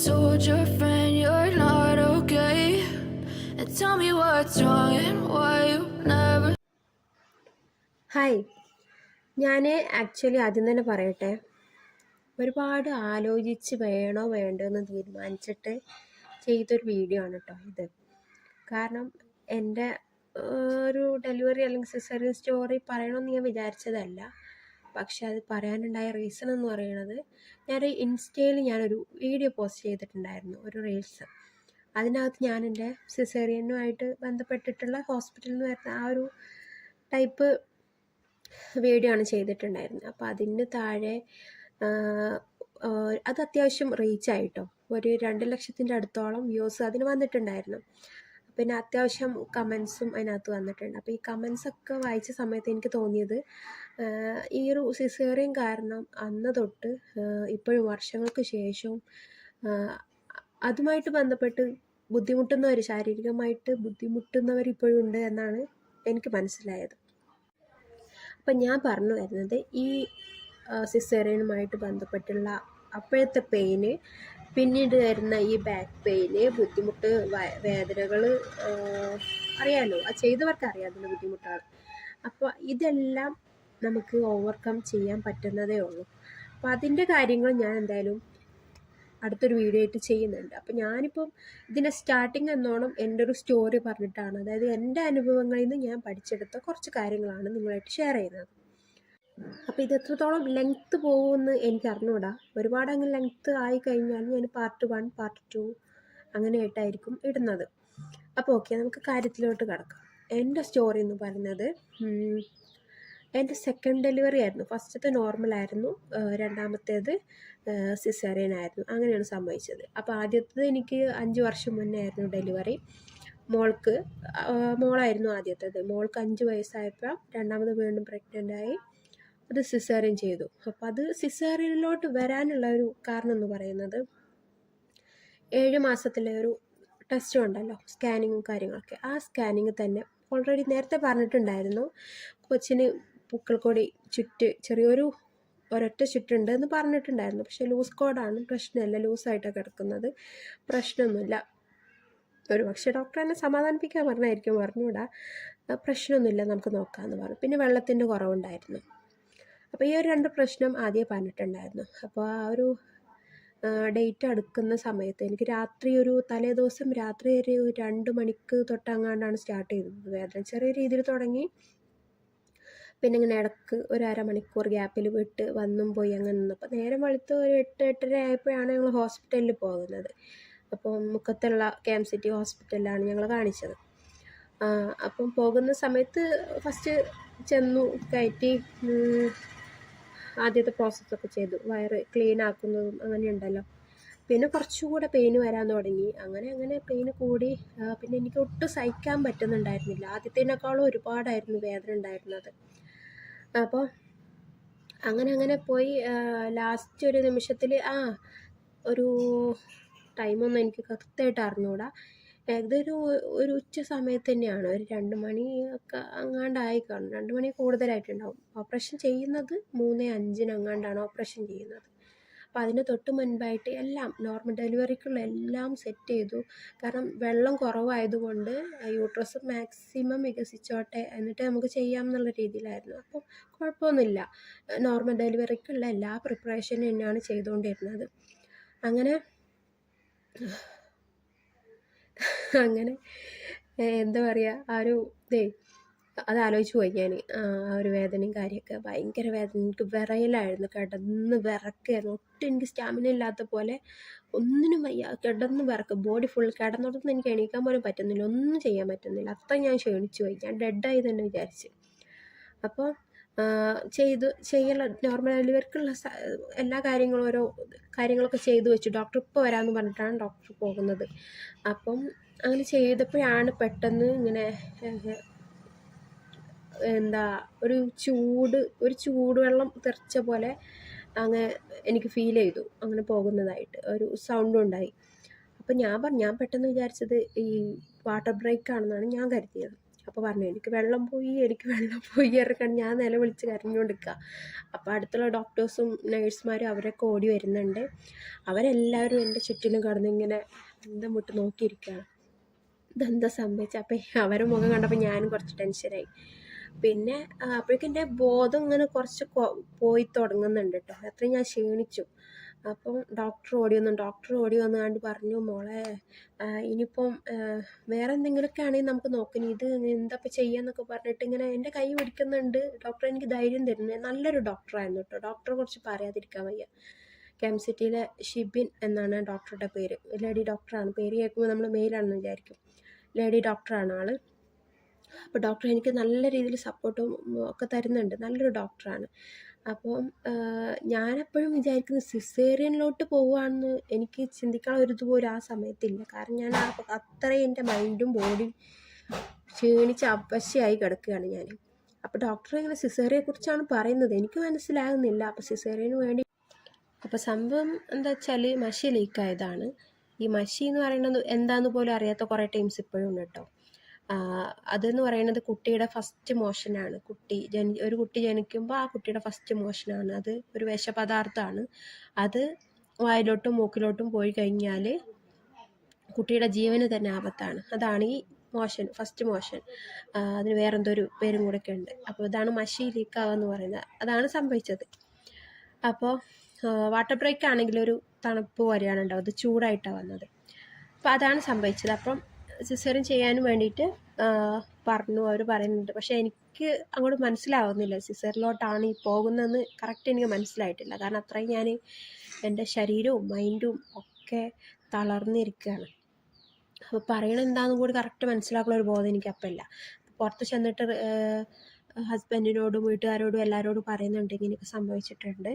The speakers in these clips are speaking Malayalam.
told your friend you're not okay. And tell me what's wrong and why you never hi ഞാൻ ആക്ച്വലി ആദ്യം തന്നെ പറയട്ടെ. ഒരുപാട് ആലോചിച്ച് വേണോ വേണ്ടോ എന്ന് തീരുമാനിച്ചിട്ട് ചെയ്തൊരു വീഡിയോ ആണ് കേട്ടോ ഇത്. കാരണം എന്റെ ഒരു ഡെലിവറി അല്ലെങ്കിൽ സിസറിയൻ സ്റ്റോറി പറയണമെന്ന് ഞാൻ വിചാരിച്ചതല്ല. പക്ഷെ അത് പറയാനുണ്ടായ റീസൺ എന്ന് പറയുന്നത് ഞാൻ ഇൻസ്റ്റയിൽ ഞാനൊരു വീഡിയോ പോസ്റ്റ് ചെയ്തിട്ടുണ്ടായിരുന്നു ഒരു റീൽസ് അതിനകത്ത് ഞാൻ എന്റെ സിസേറിയനുമായിട്ട് ബന്ധപ്പെട്ടിട്ടുള്ള ഹോസ്പിറ്റലിൽ നിന്ന് വരുന്ന ആ ഒരു ടൈപ്പ് വീഡിയോ ആണ് ചെയ്തിട്ടുണ്ടായിരുന്നത്. അപ്പോൾ അതിന് താഴെ അത് അത്യാവശ്യം റീച്ചായിട്ടോ ഒരു രണ്ട് ലക്ഷത്തിന്റെ അടുത്തോളം വ്യൂസ് അതിന് വന്നിട്ടുണ്ടായിരുന്നു. പിന്നെ അത്യാവശ്യം കമൻസും അതിനകത്ത് വന്നിട്ടുണ്ട്. അപ്പോൾ ഈ കമൻസ് ഒക്കെ വായിച്ച സമയത്ത് എനിക്ക് തോന്നിയത് ഈ ഒരു സിസേറിയൻ കാരണം അന്ന് തൊട്ട് ഇപ്പോഴും വർഷങ്ങൾക്ക് ശേഷവും അതുമായിട്ട് ബന്ധപ്പെട്ട് ബുദ്ധിമുട്ടുന്നവർ ശാരീരികമായിട്ട് ബുദ്ധിമുട്ടുന്നവർ ഇപ്പോഴും ഉണ്ട് എന്നാണ് എനിക്ക് മനസ്സിലായത്. അപ്പം ഞാൻ പറഞ്ഞു വരുന്നത് ഈ സിസേറിയനുമായിട്ട് ബന്ധപ്പെട്ടുള്ള അപ്പോഴത്തെ പെയിന് പിന്നീട് വരുന്ന ഈ ബാക്ക് പെയിന് ബുദ്ധിമുട്ട് വേദനകൾ അറിയാമല്ലോ ആ ചെയ്തവർക്ക് അറിയാം ബുദ്ധിമുട്ടാണ്. അപ്പോൾ ഇതെല്ലാം നമുക്ക് ഓവർകം ചെയ്യാൻ പറ്റുന്നതേ ഉള്ളൂ. അപ്പോൾ അതിന്റെ കാര്യങ്ങൾ ഞാൻ എന്തായാലും അടുത്തൊരു വീഡിയോ ആയിട്ട് ചെയ്യുന്നുണ്ട്. അപ്പോൾ ഞാനിപ്പം ഇതിന്റെ സ്റ്റാർട്ടിങ് എന്നോണം എന്റെ ഒരു സ്റ്റോറി പറഞ്ഞിട്ടാണ്. അതായത് എന്റെ അനുഭവങ്ങളിൽ നിന്ന് ഞാൻ പഠിച്ചെടുത്ത കുറച്ച് കാര്യങ്ങളാണ് നിങ്ങളായിട്ട് ഷെയർ ചെയ്യുന്നത്. അപ്പോൾ ഇത് എത്രത്തോളം ലെങ്ത്ത് പോകുമെന്ന് എനിക്ക് അറിഞ്ഞൂടാ. ഒരുപാട് അങ്ങ് ലെങ്ത്ത് ആയി കഴിഞ്ഞാൽ ഞാൻ പാർട്ട് വൺ പാർട്ട് ടു അങ്ങനെയായിട്ടായിരിക്കും ഇടുന്നത്. അപ്പോൾ ഓക്കെ നമുക്ക് കാര്യത്തിലോട്ട് കിടക്കാം. എന്റെ സ്റ്റോറി എന്ന് പറയുന്നത് എന്റെ സെക്കൻഡ് ഡെലിവറി ആയിരുന്നു. ഫസ്റ്റത്തെ നോർമൽ ആയിരുന്നു. രണ്ടാമത്തേത് സിസേറിയൻ ആയിരുന്നു. അങ്ങനെയാണ് സംഭവിച്ചത്. അപ്പോൾ ആദ്യത്തേത് എനിക്ക് അഞ്ച് വർഷം മുന്നേ ആയിരുന്നു ഡെലിവറി മോൾക്ക് മോളായിരുന്നു ആദ്യത്തേത്. മോൾക്ക് അഞ്ച് വയസ്സായപ്പോൾ രണ്ടാമത് വീണ്ടും പ്രഗ്നന്റ് ആയി. അത് സിസേറിയൻ ചെയ്തു. അപ്പോൾ അത് സിസേറിയനിലോട്ട് വരാനുള്ള ഒരു കാരണം എന്ന് പറയുന്നത് ഏഴ് മാസത്തിലെ ഒരു ടെസ്റ്റ് ഉണ്ടല്ലോ സ്കാനിങ്ങും കാര്യങ്ങളൊക്കെ. ആ സ്കാനിങ് തന്നെ ഓൾറെഡി നേരത്തെ പറഞ്ഞിട്ടുണ്ടായിരുന്നു കൊച്ചിന് പൂക്കൾക്കൊടി ചുറ്റ് ചെറിയൊരു ഒരൊറ്റ ചുറ്റുണ്ട് എന്ന് പറഞ്ഞിട്ടുണ്ടായിരുന്നു. പക്ഷേ ലൂസ് കോഡാണ് പ്രശ്നമല്ല ലൂസായിട്ടൊക്കെ കിടക്കുന്നത്. പ്രശ്നമൊന്നുമില്ല. ഒരു പക്ഷേ ഡോക്ടർ എന്നെ സമാധാനിപ്പിക്കാൻ പറഞ്ഞായിരിക്കും പറഞ്ഞുകൂടാ. പ്രശ്നമൊന്നുമില്ല നമുക്ക് നോക്കാമെന്ന് പറഞ്ഞു. പിന്നെ വെള്ളത്തിന്റെ കുറവുണ്ടായിരുന്നു. അപ്പോൾ ഈ ഒരു രണ്ട് പ്രശ്നം ആദ്യം പറഞ്ഞിട്ടുണ്ടായിരുന്നു. അപ്പോൾ ആ ഒരു ഡേറ്റ് അടുക്കുന്ന സമയത്ത് എനിക്ക് രാത്രി ഒരു തലേ ദിവസം രാത്രി ഒരു രണ്ട് മണിക്ക് തൊട്ടങ്ങാണ്ടാണ് സ്റ്റാർട്ട് ചെയ്തത്. വേദന ചെറിയ രീതിയിൽ തുടങ്ങി. പിന്നെ ഇങ്ങനെ ഇടയ്ക്ക് ഒരു അരമണിക്കൂർ ഗ്യാപ്പിൽ വിട്ട് വന്നും പോയി അങ്ങനെ നിന്നപ്പോൾ നേരം വെളുത്ത് ഒരു എട്ട് എട്ടര ആയപ്പോഴാണ് ഞങ്ങൾ ഹോസ്പിറ്റലിൽ പോകുന്നത്. അപ്പോൾ മുക്കത്തുള്ള കെ എം സിറ്റി ഹോസ്പിറ്റലിലാണ് ഞങ്ങൾ കാണിച്ചത്. അപ്പം പോകുന്ന സമയത്ത് ഫസ്റ്റ് ചെന്നു കയറ്റി ആദ്യത്തെ പ്രോസസ്സൊക്കെ ചെയ്തു. വയറ് ക്ലീൻ ആക്കുന്നതും അങ്ങനെ ഉണ്ടല്ലോ പിന്നെ കുറച്ചുകൂടെ പെയിന് വരാൻ തുടങ്ങി. അങ്ങനെ അങ്ങനെ പെയിന് കൂടി. പിന്നെ എനിക്ക് ഒട്ടും സഹിക്കാൻ പറ്റുന്നുണ്ടായിരുന്നില്ല. ആദ്യത്തേനേക്കാളും ഒരുപാടായിരുന്നു വേദന ഉണ്ടായിരുന്നത്. അപ്പോൾ അങ്ങനെ അങ്ങനെ പോയി. ലാസ്റ്റ് ഒരു നിമിഷത്തിൽ ആ ഒരു ടൈമൊന്നും എനിക്ക് കൃത്യമായിട്ട് അറിഞ്ഞുകൂടാ ഏകദേശം ഒരു ഉച്ച സമയത്ത് തന്നെയാണ്. ഒരു രണ്ട് മണി ഒക്കെ അങ്ങാണ്ടായി കാണും. രണ്ട് മണി കൂടുതലായിട്ടുണ്ടാവും. ഓപ്പറേഷൻ ചെയ്യുന്നത് മൂന്ന് അഞ്ചിന് അങ്ങാണ്ടാണ് ഓപ്പറേഷൻ ചെയ്യുന്നത്. അപ്പോൾ അതിന് തൊട്ട് മുൻപായിട്ട് എല്ലാം നോർമൽ ഡെലിവറിക്കുള്ള എല്ലാം സെറ്റ് ചെയ്തു. കാരണം വെള്ളം കുറവായതുകൊണ്ട് യൂട്രസ് മാക്സിമം വികസിച്ചോട്ടെ എന്നിട്ട് നമുക്ക് ചെയ്യാം എന്നുള്ള രീതിയിലായിരുന്നു. അപ്പോൾ കുഴപ്പമൊന്നുമില്ല. നോർമൽ ഡെലിവറിക്കുള്ള എല്ലാ പ്രിപ്പറേഷനും തന്നെയാണ് ചെയ്തുകൊണ്ടിരുന്നത്. അങ്ങനെ അങ്ങനെ എന്താ പറയുക ആ ഒരു ഇതേ അത് ആലോചിച്ച് പോയി ഞാൻ ആ ഒരു വേദനയും കാര്യമൊക്കെ ഭയങ്കര വേദന. എനിക്ക് വിറയലായിരുന്നു. കിടന്ന് വിറക്കുകയായിരുന്നു ഒട്ടും എനിക്ക് സ്റ്റാമിന ഇല്ലാത്ത പോലെ ഒന്നിനും വയ്യ. കിടന്ന് വിറക്കുക ബോഡി ഫുൾ കിടന്നിടത്തുനിന്ന് എനിക്ക് എണീക്കാൻ പോലും പറ്റുന്നില്ല. ഒന്നും ചെയ്യാൻ പറ്റുന്നില്ല. അത്ര ഞാൻ ക്ഷണിച്ചു പോയി. ഞാൻ ഡെഡായി തന്നെ വിചാരിച്ച്. അപ്പോൾ ചെയ്തു ചെയ്യല നോർമൽ ഡെലിവറിക്കുള്ള എല്ലാ കാര്യങ്ങളും ഓരോ കാര്യങ്ങളൊക്കെ ചെയ്തു വെച്ചു. ഡോക്ടർ ഇപ്പോൾ വരാമെന്ന് പറഞ്ഞിട്ടാണ് ഡോക്ടർ പോകുന്നത്. അപ്പം അങ്ങനെ ചെയ്തപ്പോഴാണ് പെട്ടെന്ന് ഇങ്ങനെ എന്താ ഒരു ചൂട് ഒരു ചൂടുവെള്ളം തെറിച്ച പോലെ അങ്ങ് എനിക്ക് ഫീൽ ചെയ്തു. അങ്ങനെ പോകുന്നതായിട്ട് ഒരു സൗണ്ടും ഉണ്ടായി. അപ്പം ഞാൻ പറഞ്ഞു ഞാൻ പെട്ടെന്ന് വിചാരിച്ചത് ഈ വാട്ടർ ബ്രേക്ക് ആണെന്നാണ് ഞാൻ കരുതിയത്. അപ്പോൾ പറഞ്ഞു എനിക്ക് വെള്ളം പോയി എനിക്ക് വെള്ളം പോയി ഇറക്കാൻ ഞാൻ നില വിളിച്ച് കരഞ്ഞുകൊണ്ടിരിക്കുക അപ്പോൾ അടുത്തുള്ള ഡോക്ടേഴ്സും നേഴ്സുമാരും അവരൊക്കെ ഓടി വരുന്നുണ്ട്. അവരെല്ലാവരും എന്റെ ചുറ്റിലും കടന്നിങ്ങനെ ബന്ധം വിട്ട് നോക്കിയിരിക്കുകയാണ് ഇതെന്താ സംഭവിച്ചത് അപ്പം അവരെ മുഖം കണ്ടപ്പോൾ ഞാനും കുറച്ച് ടെൻഷനായി പിന്നെ അപ്പോഴേക്കും എന്റെ ബോധം ഇങ്ങനെ കുറച്ച് പോയി തുടങ്ങുന്നുണ്ട് കേട്ടോ. അത്രയും ഞാൻ ക്ഷീണിച്ചു. അപ്പം ഡോക്ടർ ഓടി വന്നു. ഡോക്ടർ ഓടി വന്നു കണ്ട് പറഞ്ഞു മോളെ ഇനിയിപ്പം വേറെ എന്തെങ്കിലുമൊക്കെ ആണെങ്കിൽ നമുക്ക് നോക്കണം ഇത് എന്താ ചെയ്യാന്നൊക്കെ പറഞ്ഞിട്ട് ഇങ്ങനെ എന്റെ കൈ പിടിക്കുന്നുണ്ട്. ഡോക്ടർ എനിക്ക് ധൈര്യം തരുന്നത് നല്ലൊരു ഡോക്ടറായിരുന്നു കേട്ടോ. ഡോക്ടറെ കുറിച്ച് പറയാതിരിക്കാൻ വയ്യ. കെം സിറ്റിയിലെ ഷിബിൻ എന്നാണ് ഡോക്ടറുടെ പേര്. ലേഡി ഡോക്ടറാണ് പേര് കേൾക്കുമ്പോൾ നമ്മൾ മെയിലാണെന്ന് വിചാരിക്കും. ലേഡി ഡോക്ടറാണ് ആൾ അപ്പോൾ ഡോക്ടർ എനിക്ക് നല്ല രീതിയിൽ സപ്പോർട്ടും ഒക്കെ തരുന്നുണ്ട്. നല്ലൊരു ഡോക്ടറാണ് അപ്പം ഞാനെപ്പോഴും വിചാരിക്കുന്നത് സിസേറിയനിലോട്ട് പോവുകയാണെന്ന് എനിക്ക് ചിന്തിക്കാനുള്ള ഒരു ഇതുപോലും ആ സമയത്തില്ല. കാരണം ഞാൻ അത്രയും എന്റെ മൈൻഡും ബോഡിയും ക്ഷീണിച്ച് അവശയായി കിടക്കുകയാണ് ഞാൻ. അപ്പോൾ ഡോക്ടർ ഇങ്ങനെ സിസേറിയെ കുറിച്ചാണ് പറയുന്നത്. എനിക്ക് മനസ്സിലാകുന്നില്ല. അപ്പോൾ സിസേറിയന് വേണ്ടി അപ്പോൾ സംഭവം എന്താ വെച്ചാൽ മഷി ലീക്കായതാണ്. ഈ മഷി എന്ന് പറയുന്നത് എന്താന്ന് പോലും അറിയാത്ത കുറേ ടൈംസ് ഇപ്പോഴും ഉണ്ട് കേട്ടോ. അതെന്ന് പറയുന്നത് കുട്ടിയുടെ ഫസ്റ്റ് മോഷനാണ് കുട്ടി ജനി ഒരു കുട്ടി ജനിക്കുമ്പോൾ ആ കുട്ടിയുടെ ഫസ്റ്റ് മോഷനാണ് അത് ഒരു വിഷപദാർത്ഥമാണ്. അത് വായിലോട്ടും മൂക്കിലോട്ടും പോയി കഴിഞ്ഞാൽ കുട്ടിയുടെ ജീവന് തന്നെ ആപത്താണ്. അതാണ് ഈ മോഷൻ ഫസ്റ്റ് മോഷൻ അതിന് വേറെന്തൊരു പേരും കൂടെ ഒക്കെ ഉണ്ട്. അപ്പോൾ ഇതാണ് മഷി ലീക്കാവുക എന്ന് പറയുന്നത്. അതാണ് സംഭവിച്ചത്. അപ്പോൾ വാട്ടർ ബ്രേക്ക് ആണെങ്കിൽ ഒരു തണുപ്പ് പോലെയാണ് ഉണ്ടാവും അത് ചൂടായിട്ടാണ് വന്നത്. അപ്പോൾ അതാണ് സംഭവിച്ചത്. അപ്പം സിസേറിയൻ ചെയ്യാനും വേണ്ടിയിട്ട് പറഞ്ഞു. അവർ പറയുന്നുണ്ട്. പക്ഷേ എനിക്ക് അങ്ങോട്ട് മനസ്സിലാവുന്നില്ല സിസേറിലോട്ടാണ് ഈ പോകുന്നതെന്ന് കറക്റ്റ് എനിക്ക് മനസ്സിലായിട്ടില്ല. കാരണം അത്രയും ഞാൻ എന്റെ ശരീരവും മൈൻഡും ഒക്കെ തളർന്നിരിക്കുകയാണ്. അപ്പോൾ പറയണത് എന്താണെന്നും കൂടി കറക്റ്റ് മനസ്സിലാക്കുന്ന ഒരു ബോധം എനിക്ക് അപ്പം ഇല്ല. പുറത്ത് ചെന്നിട്ട് ഹസ്ബൻഡിനോടും വീട്ടുകാരോടും എല്ലാവരോടും പറയുന്നുണ്ട് ഇങ്ങനെയൊക്കെ സംഭവിച്ചിട്ടുണ്ട്.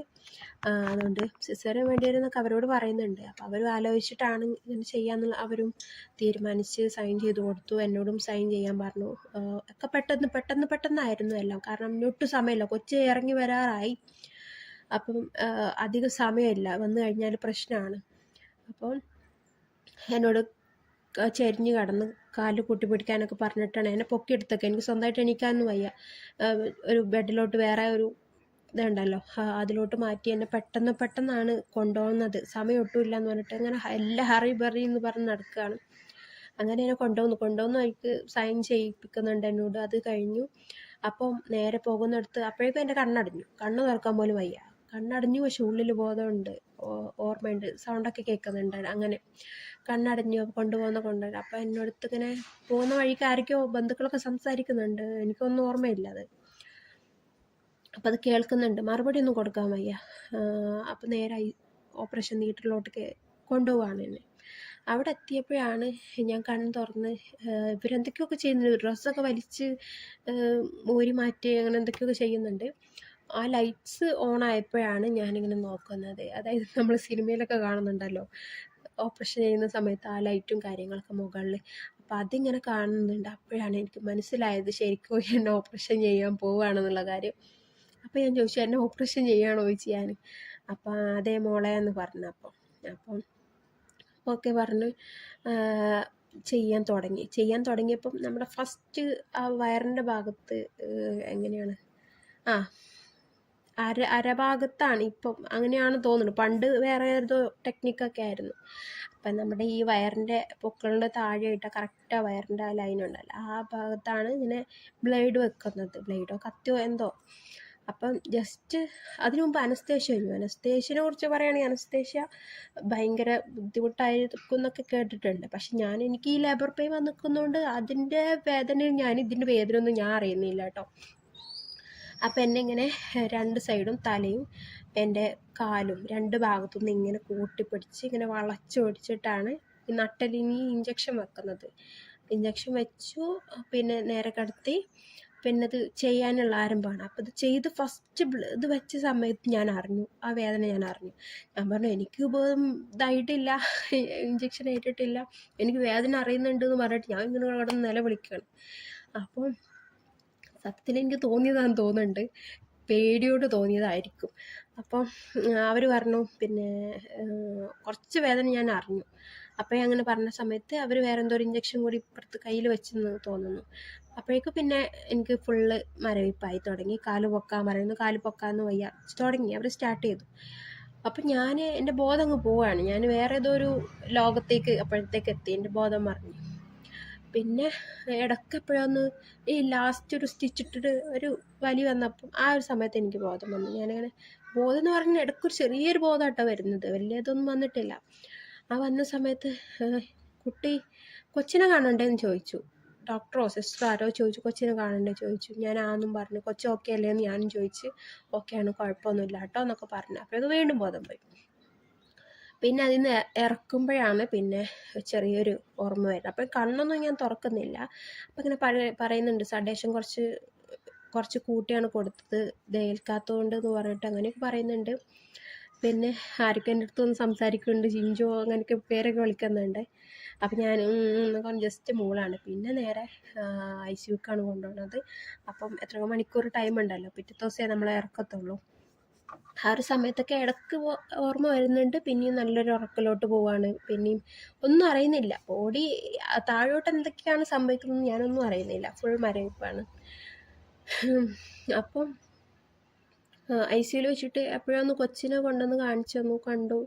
അതുകൊണ്ട് സിസേറിയൻ വേണ്ടി വരുന്നൊക്കെ അവരോട് പറയുന്നുണ്ട്. അപ്പോൾ അവരും ആലോചിച്ചിട്ടാണ് ഇങ്ങനെ ചെയ്യാമെന്നുള്ള അവരും തീരുമാനിച്ച് സൈൻ ചെയ്ത് കൊടുത്തു. എന്നോടും സൈൻ ചെയ്യാൻ പറഞ്ഞു. ഒക്കെ പെട്ടെന്ന് പെട്ടെന്ന് പെട്ടെന്നായിരുന്നു എല്ലാം. കാരണം ഒട്ടും സമയമില്ല. കൊച്ച് ഇറങ്ങി വരാറായി. അപ്പം അധികം സമയമില്ല. വന്നു കഴിഞ്ഞാൽ പ്രശ്നമാണ്. അപ്പോൾ എന്നോട് ചെരിഞ്ഞ് കടന്ന് കാൽ കൂട്ടി പിടിക്കാനൊക്കെ പറഞ്ഞിട്ടാണ് എന്നെ പൊക്കിയെടുത്തൊക്കെ. എനിക്ക് സ്വന്തമായിട്ട് എണീക്കാനൊന്നും വയ്യ. ഒരു ബെഡിലോട്ട് വേറെ ഒരു ഇതുണ്ടല്ലോ. അതിലോട്ട് മാറ്റി എന്നെ പെട്ടെന്ന് പെട്ടെന്നാണ് കൊണ്ടുപോകുന്നത്. സമയം ഒട്ടും ഇല്ല എന്ന് പറഞ്ഞിട്ട് ഇങ്ങനെ ഹ- എല്ലാം ഹറി ബറി എന്ന് പറഞ്ഞ് നടക്കുകയാണ്. അങ്ങനെ എന്നെ കൊണ്ടുപോകുന്നു. കൊണ്ടുവന്നു എനിക്ക് സൈൻ ചെയ്യിപ്പിക്കുന്നുണ്ട് എന്നോട്. അത് കഴിഞ്ഞു. അപ്പം നേരെ പോകുന്നിടത്ത് അപ്പോഴേക്കും എന്റെ കണ്ണടഞ്ഞു. കണ്ണ് തുറക്കാൻ പോലും വയ്യ. കണ്ണടഞ്ഞു പക്ഷെ ഉള്ളിൽ ബോധമുണ്ട്. ഓർമ്മയുണ്ട്. സൗണ്ടൊക്കെ കേൾക്കുന്നുണ്ട്. അങ്ങനെ കണ്ണടഞ്ഞു കൊണ്ടുപോകുന്ന കൊണ്ടുവരും. അപ്പം എന്നോടത്ത് ഇങ്ങനെ പോകുന്ന വഴിക്ക് ആരൊക്കെയോ ബന്ധുക്കളൊക്കെ സംസാരിക്കുന്നുണ്ട്. എനിക്കൊന്നും ഓർമ്മയില്ല അത്. അപ്പം അത് കേൾക്കുന്നുണ്ട്. മറുപടി ഒന്നും കൊടുക്കാൻ വയ്യ. അപ്പം നേരെ ഓപ്പറേഷൻ തിയേറ്ററിലോട്ട് കൊണ്ടുപോവാണ് എന്നെ. അവിടെ എത്തിയപ്പോഴാണ് ഞാൻ കണ്ണ് തുറന്ന് ഇവരെന്തൊക്കെയൊക്കെ ചെയ്യുന്നുണ്ട്? ഡ്രസ്സൊക്കെ വലിച്ച് ഊരി മാറ്റി അങ്ങനെ എന്തൊക്കെയൊക്കെ ചെയ്യുന്നുണ്ട്. ആ ലൈറ്റ്സ് ഓൺ ആയപ്പോഴാണ് ഞാനിങ്ങനെ നോക്കുന്നത്. അതായത് നമ്മൾ സിനിമയിലൊക്കെ കാണുന്നുണ്ടല്ലോ. ഓപ്പറേഷൻ ചെയ്യുന്ന സമയത്ത് ആ ലൈറ്റും കാര്യങ്ങളൊക്കെ മുകളിൽ അപ്പോൾ അതിങ്ങനെ കാണുന്നുണ്ട്. അപ്പോഴാണ് എനിക്ക് മനസ്സിലായത് ശരിക്കും എന്നെ ഓപ്പറേഷൻ ചെയ്യാൻ പോവുകയാണെന്നുള്ള കാര്യം. അപ്പോൾ ഞാൻ ചോദിച്ചു എന്നെ ഓപ്പറേഷൻ ചെയ്യുകയാണോ ചോദിച്ചു ഞാൻ അപ്പം അതേ മോളെ എന്ന് പറഞ്ഞു. അപ്പം അപ്പം ഓക്കെ പറഞ്ഞു ചെയ്യാൻ തുടങ്ങി. ചെയ്യാൻ തുടങ്ങിയപ്പം നമ്മുടെ ഫസ്റ്റ് ആ വയറിന്റെ ഭാഗത്ത് എങ്ങനെയാണ്? ആ അര അരഭാഗത്താണ് ഇപ്പം. അങ്ങനെയാണ് തോന്നുന്നത് പണ്ട് വേറെ ഏതോ ടെക്നിക്കൊക്കെ ആയിരുന്നു. അപ്പം നമ്മുടെ ഈ വയറിന്റെ പൊക്കളുടെ താഴെയായിട്ട് കറക്റ്റ് ആ വയറിന്റെ ആ ലൈൻ ഉണ്ടല്ലോ. ആ ഭാഗത്താണ് ഇങ്ങനെ ബ്ലേഡ് വെക്കുന്നത്. ബ്ലേഡോ കത്തിയോ എന്തോ. അപ്പം ജസ്റ്റ് അതിനു മുമ്പ് അനസ്തേഷ്യ കഴിഞ്ഞു അനസ്തേഷ്യനെ കുറിച്ച് പറയുകയാണെങ്കിൽ അനസ്തേഷ്യ ഭയങ്കര ബുദ്ധിമുട്ടായിരിക്കും എന്നൊക്കെ കേട്ടിട്ടുണ്ട്. പക്ഷെ ഞാൻ എനിക്ക് ഈ ലേബർ പെയിൻ വന്നിരിക്കുന്നതുകൊണ്ട് അതിന്റെ വേദന ഞാൻ ഇതിന്റെ വേദന ഒന്നും ഞാൻ അറിയുന്നില്ല കേട്ടോ. അപ്പം എന്നെ ഇങ്ങനെ രണ്ട് സൈഡും തലയും എന്റെ കാലും രണ്ട് ഭാഗത്തു നിന്ന് ഇങ്ങനെ കൂട്ടിപ്പിടിച്ച് ഇങ്ങനെ വളച്ച് പിടിച്ചിട്ടാണ് ഈ നട്ടലിന് ഇഞ്ചക്ഷൻ വെക്കുന്നത്. ഇഞ്ചക്ഷൻ വെച്ചു പിന്നെ നേരെ കടത്തി പിന്നെ ഇത് ചെയ്യാനുള്ള ആരംഭമാണ്. അപ്പോൾ ഇത് ചെയ്ത് ഫസ്റ്റ് ഇത് വെച്ച സമയത്ത് ഞാൻ അറിഞ്ഞു. ആ വേദന ഞാൻ അറിഞ്ഞു. ഞാൻ പറഞ്ഞു എനിക്ക് ഇതായിട്ടില്ല. ഇഞ്ചക്ഷൻ ഏറ്റിട്ടില്ല. എനിക്ക് വേദന അറിയുന്നുണ്ട് എന്ന് പറഞ്ഞിട്ട് ഞാൻ ഇങ്ങനെ കിടന്ന് നിലവിളിക്കുകയാണ്. അപ്പം സത്യത്തിൽ എനിക്ക് തോന്നിയതാണെന്ന് തോന്നുന്നുണ്ട്. പേടിയോട് തോന്നിയതായിരിക്കും. അപ്പം അവർ പറഞ്ഞു പിന്നെ കുറച്ച് വേദന ഞാൻ അറിഞ്ഞു. അപ്പോൾ അങ്ങനെ പറഞ്ഞ സമയത്ത് അവർ വേറെ എന്തോ ഒരു ഇഞ്ചക്ഷൻ കൂടി ഇപ്പുറത്ത് കയ്യിൽ വെച്ചെന്ന് തോന്നുന്നു. അപ്പോഴേക്കും പിന്നെ എനിക്ക് ഫുള്ള് മരവിപ്പായി തുടങ്ങി. കാൽ പൊക്കാൻ പറയുന്നു. കാൽ പൊക്കാന്ന് വയ്യ. തുടങ്ങി. അവർ സ്റ്റാർട്ട് ചെയ്തു. അപ്പം ഞാൻ എന്റെ ബോധം അങ്ങ് പോവാണ്. ഞാൻ വേറെ ഏതോ ഒരു ലോകത്തേക്ക് അപ്പോഴത്തേക്ക് എത്തി. എന്റെ ബോധം മറിഞ്ഞു. പിന്നെ ഇടയ്ക്ക് എപ്പോഴൊന്ന് ഈ ലാസ്റ്റ് ഒരു സ്റ്റിച്ച് ഇട്ടിട്ട് ഒരു വലി വന്നപ്പം ആ ഒരു സമയത്ത് എനിക്ക് ബോധം വന്നു. ഞാനങ്ങനെ ബോധം എന്ന് പറഞ്ഞാൽ ഇടയ്ക്കൊരു ചെറിയൊരു ബോധമാട്ടോ വരുന്നത്. വലിയതൊന്നും വന്നിട്ടില്ല. ആ വന്ന സമയത്ത് കുട്ടി കൊച്ചിനെ കാണണ്ടേന്ന് ചോദിച്ചു. ഡോക്ടറോ സിസ്റ്ററോ ആരോ ചോദിച്ചു കൊച്ചിനെ കാണണ്ടേ? ചോദിച്ചു. ഞാൻ ആന്നും പറഞ്ഞു കൊച്ചു ഓക്കെ അല്ലേ എന്ന് ഞാനും ചോദിച്ച് ഓക്കെ ആണ് കുഴപ്പമൊന്നുമില്ല കേട്ടോ എന്നൊക്കെ പറഞ്ഞു. അപ്പോഴേക്ക് വീണ്ടും ബോധം പോയി. പിന്നെ അതിൽ നിന്ന് ഇറക്കുമ്പോഴാണ് പിന്നെ ചെറിയൊരു ഓർമ്മ വരുന്നത്. അപ്പം കണ്ണൊന്നും ഞാൻ തുറക്കുന്നില്ല. അപ്പം ഇങ്ങനെ പറ പറയുന്നുണ്ട് സഡേഷൻ കുറച്ച് കുറച്ച് കൂട്ടിയാണ് കൊടുത്തത്. ദേൽക്കാത്തതുകൊണ്ട് എന്ന് പറഞ്ഞിട്ട് അങ്ങനെയൊക്കെ പറയുന്നുണ്ട്. പിന്നെ ആരൊക്കെ എന്റെ അടുത്ത് വന്ന് സംസാരിക്കുന്നുണ്ട്? ജിഞ്ചോ അങ്ങനെയൊക്കെ പേരൊക്കെ വിളിക്കുന്നുണ്ട്. അപ്പം ഞാൻ ജസ്റ്റ് മൂളാണ്. പിന്നെ നേരെ ഐ സി യുക്കാണ് കൊണ്ടുപോകുന്നത് അപ്പം എത്ര മണിക്കൂർ ടൈം ഉണ്ടല്ലോ പിറ്റേ ദിവസമേ നമ്മളെ ഇറക്കത്തുള്ളൂ ആ ഒരു സമയത്തൊക്കെ ഇടയ്ക്ക് ഓർമ്മ വരുന്നുണ്ട്. പിന്നെയും നല്ലൊരു ഉറക്കിലോട്ട് പോവാണ്. പിന്നെയും ഒന്നും അറിയുന്നില്ല. ബോഡി താഴോട്ട് എന്തൊക്കെയാണ് സംഭവിക്കുന്നത് ഞാനൊന്നും അറിയുന്നില്ല. ഫുൾ മരവിപ്പാണ്. അപ്പം ഐ സിയിൽ വെച്ചിട്ട് എപ്പോഴൊന്ന് കൊച്ചിനെ കൊണ്ടുവന്ന് കാണിച്ചു തന്നു. കണ്ടു.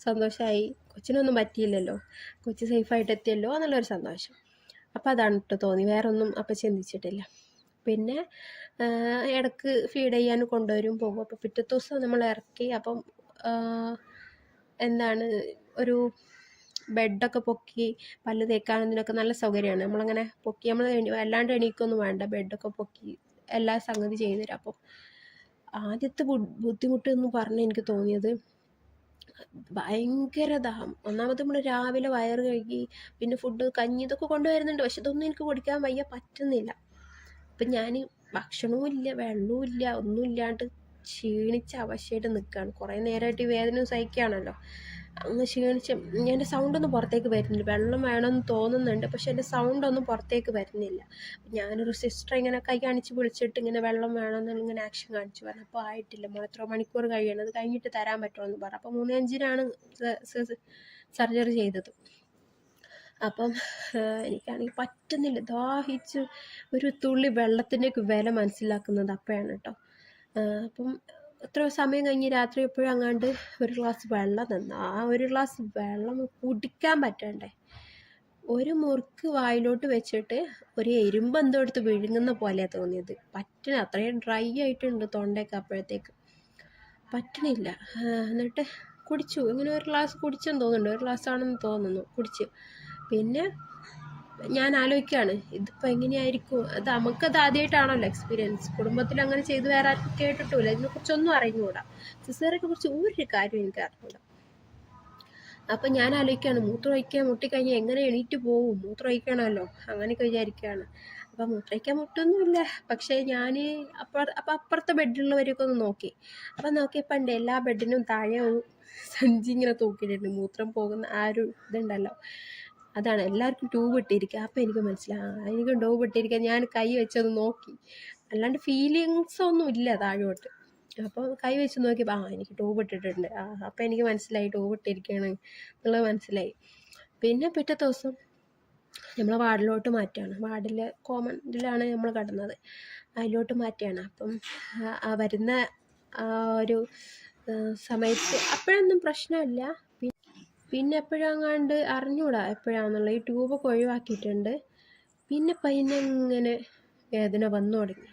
സന്തോഷമായി കൊച്ചിനൊന്നും പറ്റിയില്ലല്ലോ. കൊച്ചു സേഫായിട്ട് എത്തിയല്ലോ. എന്നുള്ളൊരു സന്തോഷം. അപ്പോൾ അതാണ് കേട്ടോ തോന്നി. വേറൊന്നും അപ്പം ചിന്തിച്ചിട്ടില്ല. പിന്നെ ഇടയ്ക്ക് ഫീഡ് ചെയ്യാൻ കൊണ്ടുവരും പോകും. അപ്പോൾ പിറ്റേ ദിവസം നമ്മൾ ഇറക്കി അപ്പം എന്താണ് ഒരു ബെഡൊക്കെ പൊക്കി പല്ല് തേക്കാനൊക്കെ നല്ല സൗകര്യമാണ്. നമ്മളങ്ങനെ പൊക്കി നമ്മൾ അല്ലാണ്ട് എണീക്കൊന്നും വേണ്ട. ബെഡൊക്കെ പൊക്കി എല്ലാ സംഗതി ചെയ്തു തരാം. അപ്പം ആദ്യത്തെ ബുദ്ധിമുട്ട് എന്ന് പറഞ്ഞ് എനിക്ക് തോന്നിയത് ഭയങ്കര ദാഹം. ഒന്നാമത് നമ്മൾ രാവിലെ വയറ് കഴുകി പിന്നെ ഫുഡ് കഞ്ഞി ഇതൊക്കെ കൊണ്ടുവരുന്നുണ്ട്. പക്ഷെ ഇതൊന്നും എനിക്ക് കുടിക്കാൻ വയ്യ പറ്റുന്നില്ല. അപ്പം ഞാൻ ഭക്ഷണവും ഇല്ല വെള്ളവും ഇല്ല ഒന്നും ഇല്ലാണ്ട് ക്ഷീണിച്ച അവശയായിട്ട് നിൽക്കുകയാണ് കുറേ നേരമായിട്ട് ഈ വേദന സഹിക്കുകയാണല്ലോ അങ്ങ് ക്ഷീണിച്ച് എന്റെ സൗണ്ടൊന്നും പുറത്തേക്ക് വരുന്നില്ല. വെള്ളം വേണമെന്ന് തോന്നുന്നുണ്ട് പക്ഷെ എന്റെ സൗണ്ടൊന്നും പുറത്തേക്ക് വരുന്നില്ല. ഞാനൊരു സിസ്റ്റർ ഇങ്ങനെ കൈ കാണിച്ച് വിളിച്ചിട്ട് ഇങ്ങനെ വെള്ളം വേണമെന്നുള്ള ഇങ്ങനെ ആക്ഷൻ കാണിച്ചു പറഞ്ഞു. അപ്പോൾ ആയിട്ടില്ല മോൾ എത്ര മണിക്കൂർ കഴിയണം? അത് കഴിഞ്ഞിട്ട് തരാൻ പറ്റുമോ? എന്ന് പറഞ്ഞു. അപ്പോൾ മൂന്ന് അഞ്ചിനാണ് സർജറി ചെയ്തത്. അപ്പം എനിക്കാണെങ്കിൽ പറ്റുന്നില്ല. ദാഹിച്ച് ഒരു തുള്ളി വെള്ളത്തിന്റെയൊക്കെ വില മനസ്സിലാക്കുന്നത് അപ്പോഴാണ് കേട്ടോ. അപ്പം എത്ര സമയം കഴിഞ്ഞ് രാത്രി എപ്പോഴും അങ്ങാണ്ട് ഒരു ഗ്ലാസ് വെള്ളം തന്നു. ആ ഒരു ഗ്ലാസ് വെള്ളം കുടിക്കാൻ പറ്റണ്ടേ? ഒരു മുറുക്ക് വായിലോട്ട് വെച്ചിട്ട് ഒരു എരുമ്പ് എന്തോ എടുത്ത് വിഴുങ്ങുന്ന പോലെയാണ് തോന്നിയത്. പറ്റണ അത്രയും ഡ്രൈ ആയിട്ടുണ്ട് തൊണ്ടയൊക്കെ അപ്പോഴത്തേക്ക്. പറ്റണില്ല. എന്നിട്ട് കുടിച്ചു. ഇങ്ങനെ ഒരു ഗ്ലാസ് കുടിച്ചെന്ന് തോന്നുന്നുണ്ട്. ഒരു ഗ്ലാസ് ആണെന്ന് തോന്നുന്നു. കുടിച്ചു. പിന്നെ ഞാൻ ആലോചിക്കുകയാണ് ഇതിപ്പോൾ എങ്ങനെയായിരിക്കും? അത് നമുക്കത് ആദ്യമായിട്ടാണല്ലോ എക്സ്പീരിയൻസ് കുടുംബത്തിൽ അങ്ങനെ ചെയ്ത് വേറെ ആർക്കും കേട്ടിട്ടില്ല ഇതിനെക്കുറിച്ചൊന്നും അറിഞ്ഞുകൂടാ. സിസേറിനെ കുറിച്ച് ഒരു കാര്യം എനിക്ക് അറിഞ്ഞൂടാ അപ്പം ഞാൻ ആലോചിക്കുകയാണ് മൂത്രമൊഴിക്കാൻ മുട്ടിക്കഴിഞ്ഞാൽ എങ്ങനെ എണീറ്റ് പോവും? മൂത്രമൊഴിക്കണമല്ലോ അങ്ങനെയൊക്കെ വിചാരിക്കുകയാണ് അപ്പം മൂത്രമൊഴിക്കാൻ മുട്ടൊന്നുമില്ല. പക്ഷേ ഞാൻ അപ്പുറ അപ്പം അപ്പുറത്തെ ബെഡിലുള്ളവരെയൊക്കെ ഒന്ന് നോക്കി. അപ്പം നോക്കിയപ്പോൾ ഉണ്ട് എല്ലാ ബെഡിനും താഴെ സഞ്ചി ഇങ്ങനെ തൂക്കിയിട്ടുണ്ട്. മൂത്രം പോകുന്ന ആ ഒരു ഇതുണ്ടല്ലോ. അതാണ് എല്ലാവർക്കും ട്യൂബ് ഇട്ടിരിക്കുക. അപ്പം എനിക്ക് മനസ്സിലായി. എനിക്ക് ട്യൂബ് ഇട്ടിരിക്കുക. ഞാൻ കൈ വെച്ചത് നോക്കി. അല്ലാണ്ട് ഫീലിങ്സ് ഒന്നും ഇല്ല താഴോട്ട്. അപ്പോൾ കൈ വെച്ച് നോക്കിയപ്പോൾ ആ എനിക്ക് ട്യൂബ് ഇട്ടിട്ടുണ്ട്. ആ അപ്പം എനിക്ക് മനസ്സിലായി ട്യൂബ് ഇട്ടിരിക്കുകയാണ് എന്നുള്ളത് മനസ്സിലായി. പിന്നെ പിറ്റേ ദിവസം നമ്മൾ വാർഡിലോട്ട് മാറ്റുകയാണ്. വാർഡിൽ കോമൺ ഇതിലാണ് നമ്മൾ കിടന്നത്. അതിലോട്ട് മാറ്റുകയാണ്. അപ്പം വരുന്ന ഒരു സമയത്ത് അപ്പോഴൊന്നും പ്രശ്നമില്ല. പിന്നെ എപ്പോഴാങ്ങാണ്ട് അറിഞ്ഞൂടാ എപ്പോഴാണെന്നുള്ള ഈ ട്യൂബൊക്കെ ഒഴിവാക്കിയിട്ടുണ്ട്. പിന്നെ പയ്യനെ ഇങ്ങനെ വേദന വന്നു തുടങ്ങി.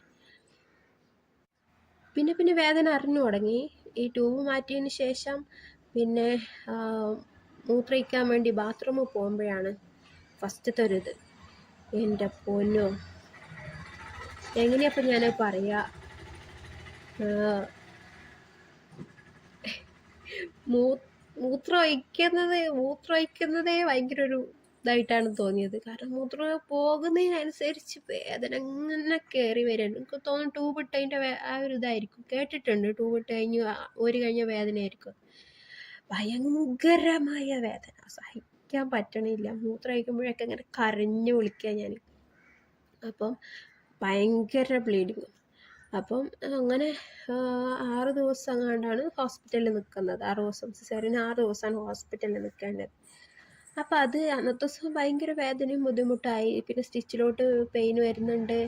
പിന്നെ പിന്നെ വേദന അറിഞ്ഞു തുടങ്ങി. ഈ ട്യൂബ് മാറ്റിയതിന് ശേഷം പിന്നെ മൂത്രയിക്കാൻ വേണ്ടി ബാത്റൂമിൽ പോകുമ്പോഴാണ് ഫസ്റ്റ് ഒരു ഇത്. എന്റെ പൊന്നോ. എങ്ങനെയപ്പം ഞാൻ പറയുക മൂ മൂത്രം ഒഴിക്കുന്നത് മൂത്രം ഒഴിക്കുന്നതേ ഭയങ്കര ഒരു ഇതായിട്ടാണ് തോന്നിയത്. കാരണം മൂത്രം പോകുന്നതിനനുസരിച്ച് വേദന ഇങ്ങനെ കയറി വരാൻ എനിക്ക് തോന്നുന്നു ട്യൂബ് ഇട്ടതിന്റെ ആ ഒരു ഇതായിരിക്കും. കേട്ടിട്ടുണ്ട്. ട്യൂബ് ഇട്ട് കഴിഞ്ഞ് ഒരു കഴിഞ്ഞ വേദനയായിരിക്കും. ഭയങ്കരമായ വേദന. സഹിക്കാൻ പറ്റണില്ല. മൂത്രം ഒഴിക്കുമ്പോഴൊക്കെ ഇങ്ങനെ കരഞ്ഞു വിളിക്കുക ഞാൻ അപ്പം ഭയങ്കര ബ്ലീഡിങ് അപ്പം അങ്ങനെ ആറ് ദിവസം അങ്ങാണ്ടാണ് ഹോസ്പിറ്റലിൽ നിൽക്കുന്നത്. ആറ് ദിവസം സിസേറിന് ആറ് ദിവസമാണ് ഹോസ്പിറ്റലിൽ നിൽക്കേണ്ടത്. അപ്പോൾ അത് അന്നത്തെ ദിവസം ഭയങ്കര വേദനയും ബുദ്ധിമുട്ടായി. പിന്നെ സ്റ്റിച്ചിലോട്ട് പെയിൻ വരുന്നുണ്ട്.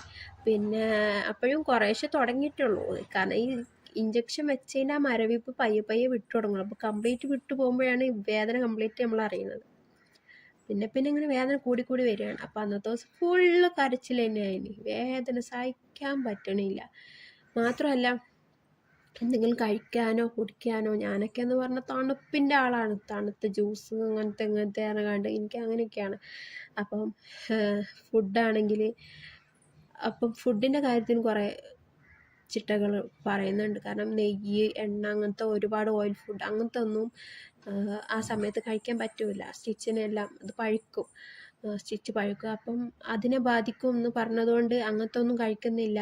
പിന്നെ അപ്പോഴും കുറേശ്ശെ തുടങ്ങിയിട്ടുള്ളൂ. കാരണം ഈ ഇഞ്ചക്ഷൻ വെച്ചതിന്റെ ആ മരവിപ്പ് പയ്യെ പയ്യെ വിട്ടു തുടങ്ങുള്ളൂ അപ്പോൾ കംപ്ലീറ്റ് വിട്ടു പോകുമ്പോഴാണ് വേദന കംപ്ലീറ്റ് നമ്മൾ അറിയുന്നത് പിന്നെ പിന്നെ ഇങ്ങനെ വേദന കൂടി കൂടി വരികയാണ്. അപ്പോൾ അന്നത്തെ ദിവസം ഫുള്ള് കരച്ചിൽ തന്നെയായിരുന്നു. വേദന സഹിക്കാൻ പറ്റണില്ല. മാത്രമല്ല എന്തെങ്കിലും കഴിക്കാനോ കുടിക്കാനോ ഞാനൊക്കെ എന്ന് പറഞ്ഞാൽ തണുപ്പിന്റെ ആളാണ്. തണുത്ത ജ്യൂസ് അങ്ങനത്തെ ഇങ്ങനത്തെ ഇറങ്ങാണ്ട് എനിക്ക് അങ്ങനെയൊക്കെയാണ്. അപ്പം ഫുഡാണെങ്കിൽ അപ്പം ഫുഡിന്റെ കാര്യത്തിന് കുറേ ചിട്ടകൾ പറയുന്നുണ്ട്. കാരണം നെയ്യ് എണ്ണ അങ്ങനത്തെ ഒരുപാട് ഓയിൽ ഫുഡ് അങ്ങനത്തെ ഒന്നും ആ സമയത്ത് കഴിക്കാൻ പറ്റില്ല സ്റ്റിച്ചിനെല്ലാം അത് പഴുക്കും. സ്റ്റിച്ച് പഴുക്കും. അപ്പം അതിനെ ബാധിക്കും എന്ന് പറഞ്ഞതുകൊണ്ട് അങ്ങനത്തെ ഒന്നും കഴിക്കുന്നില്ല.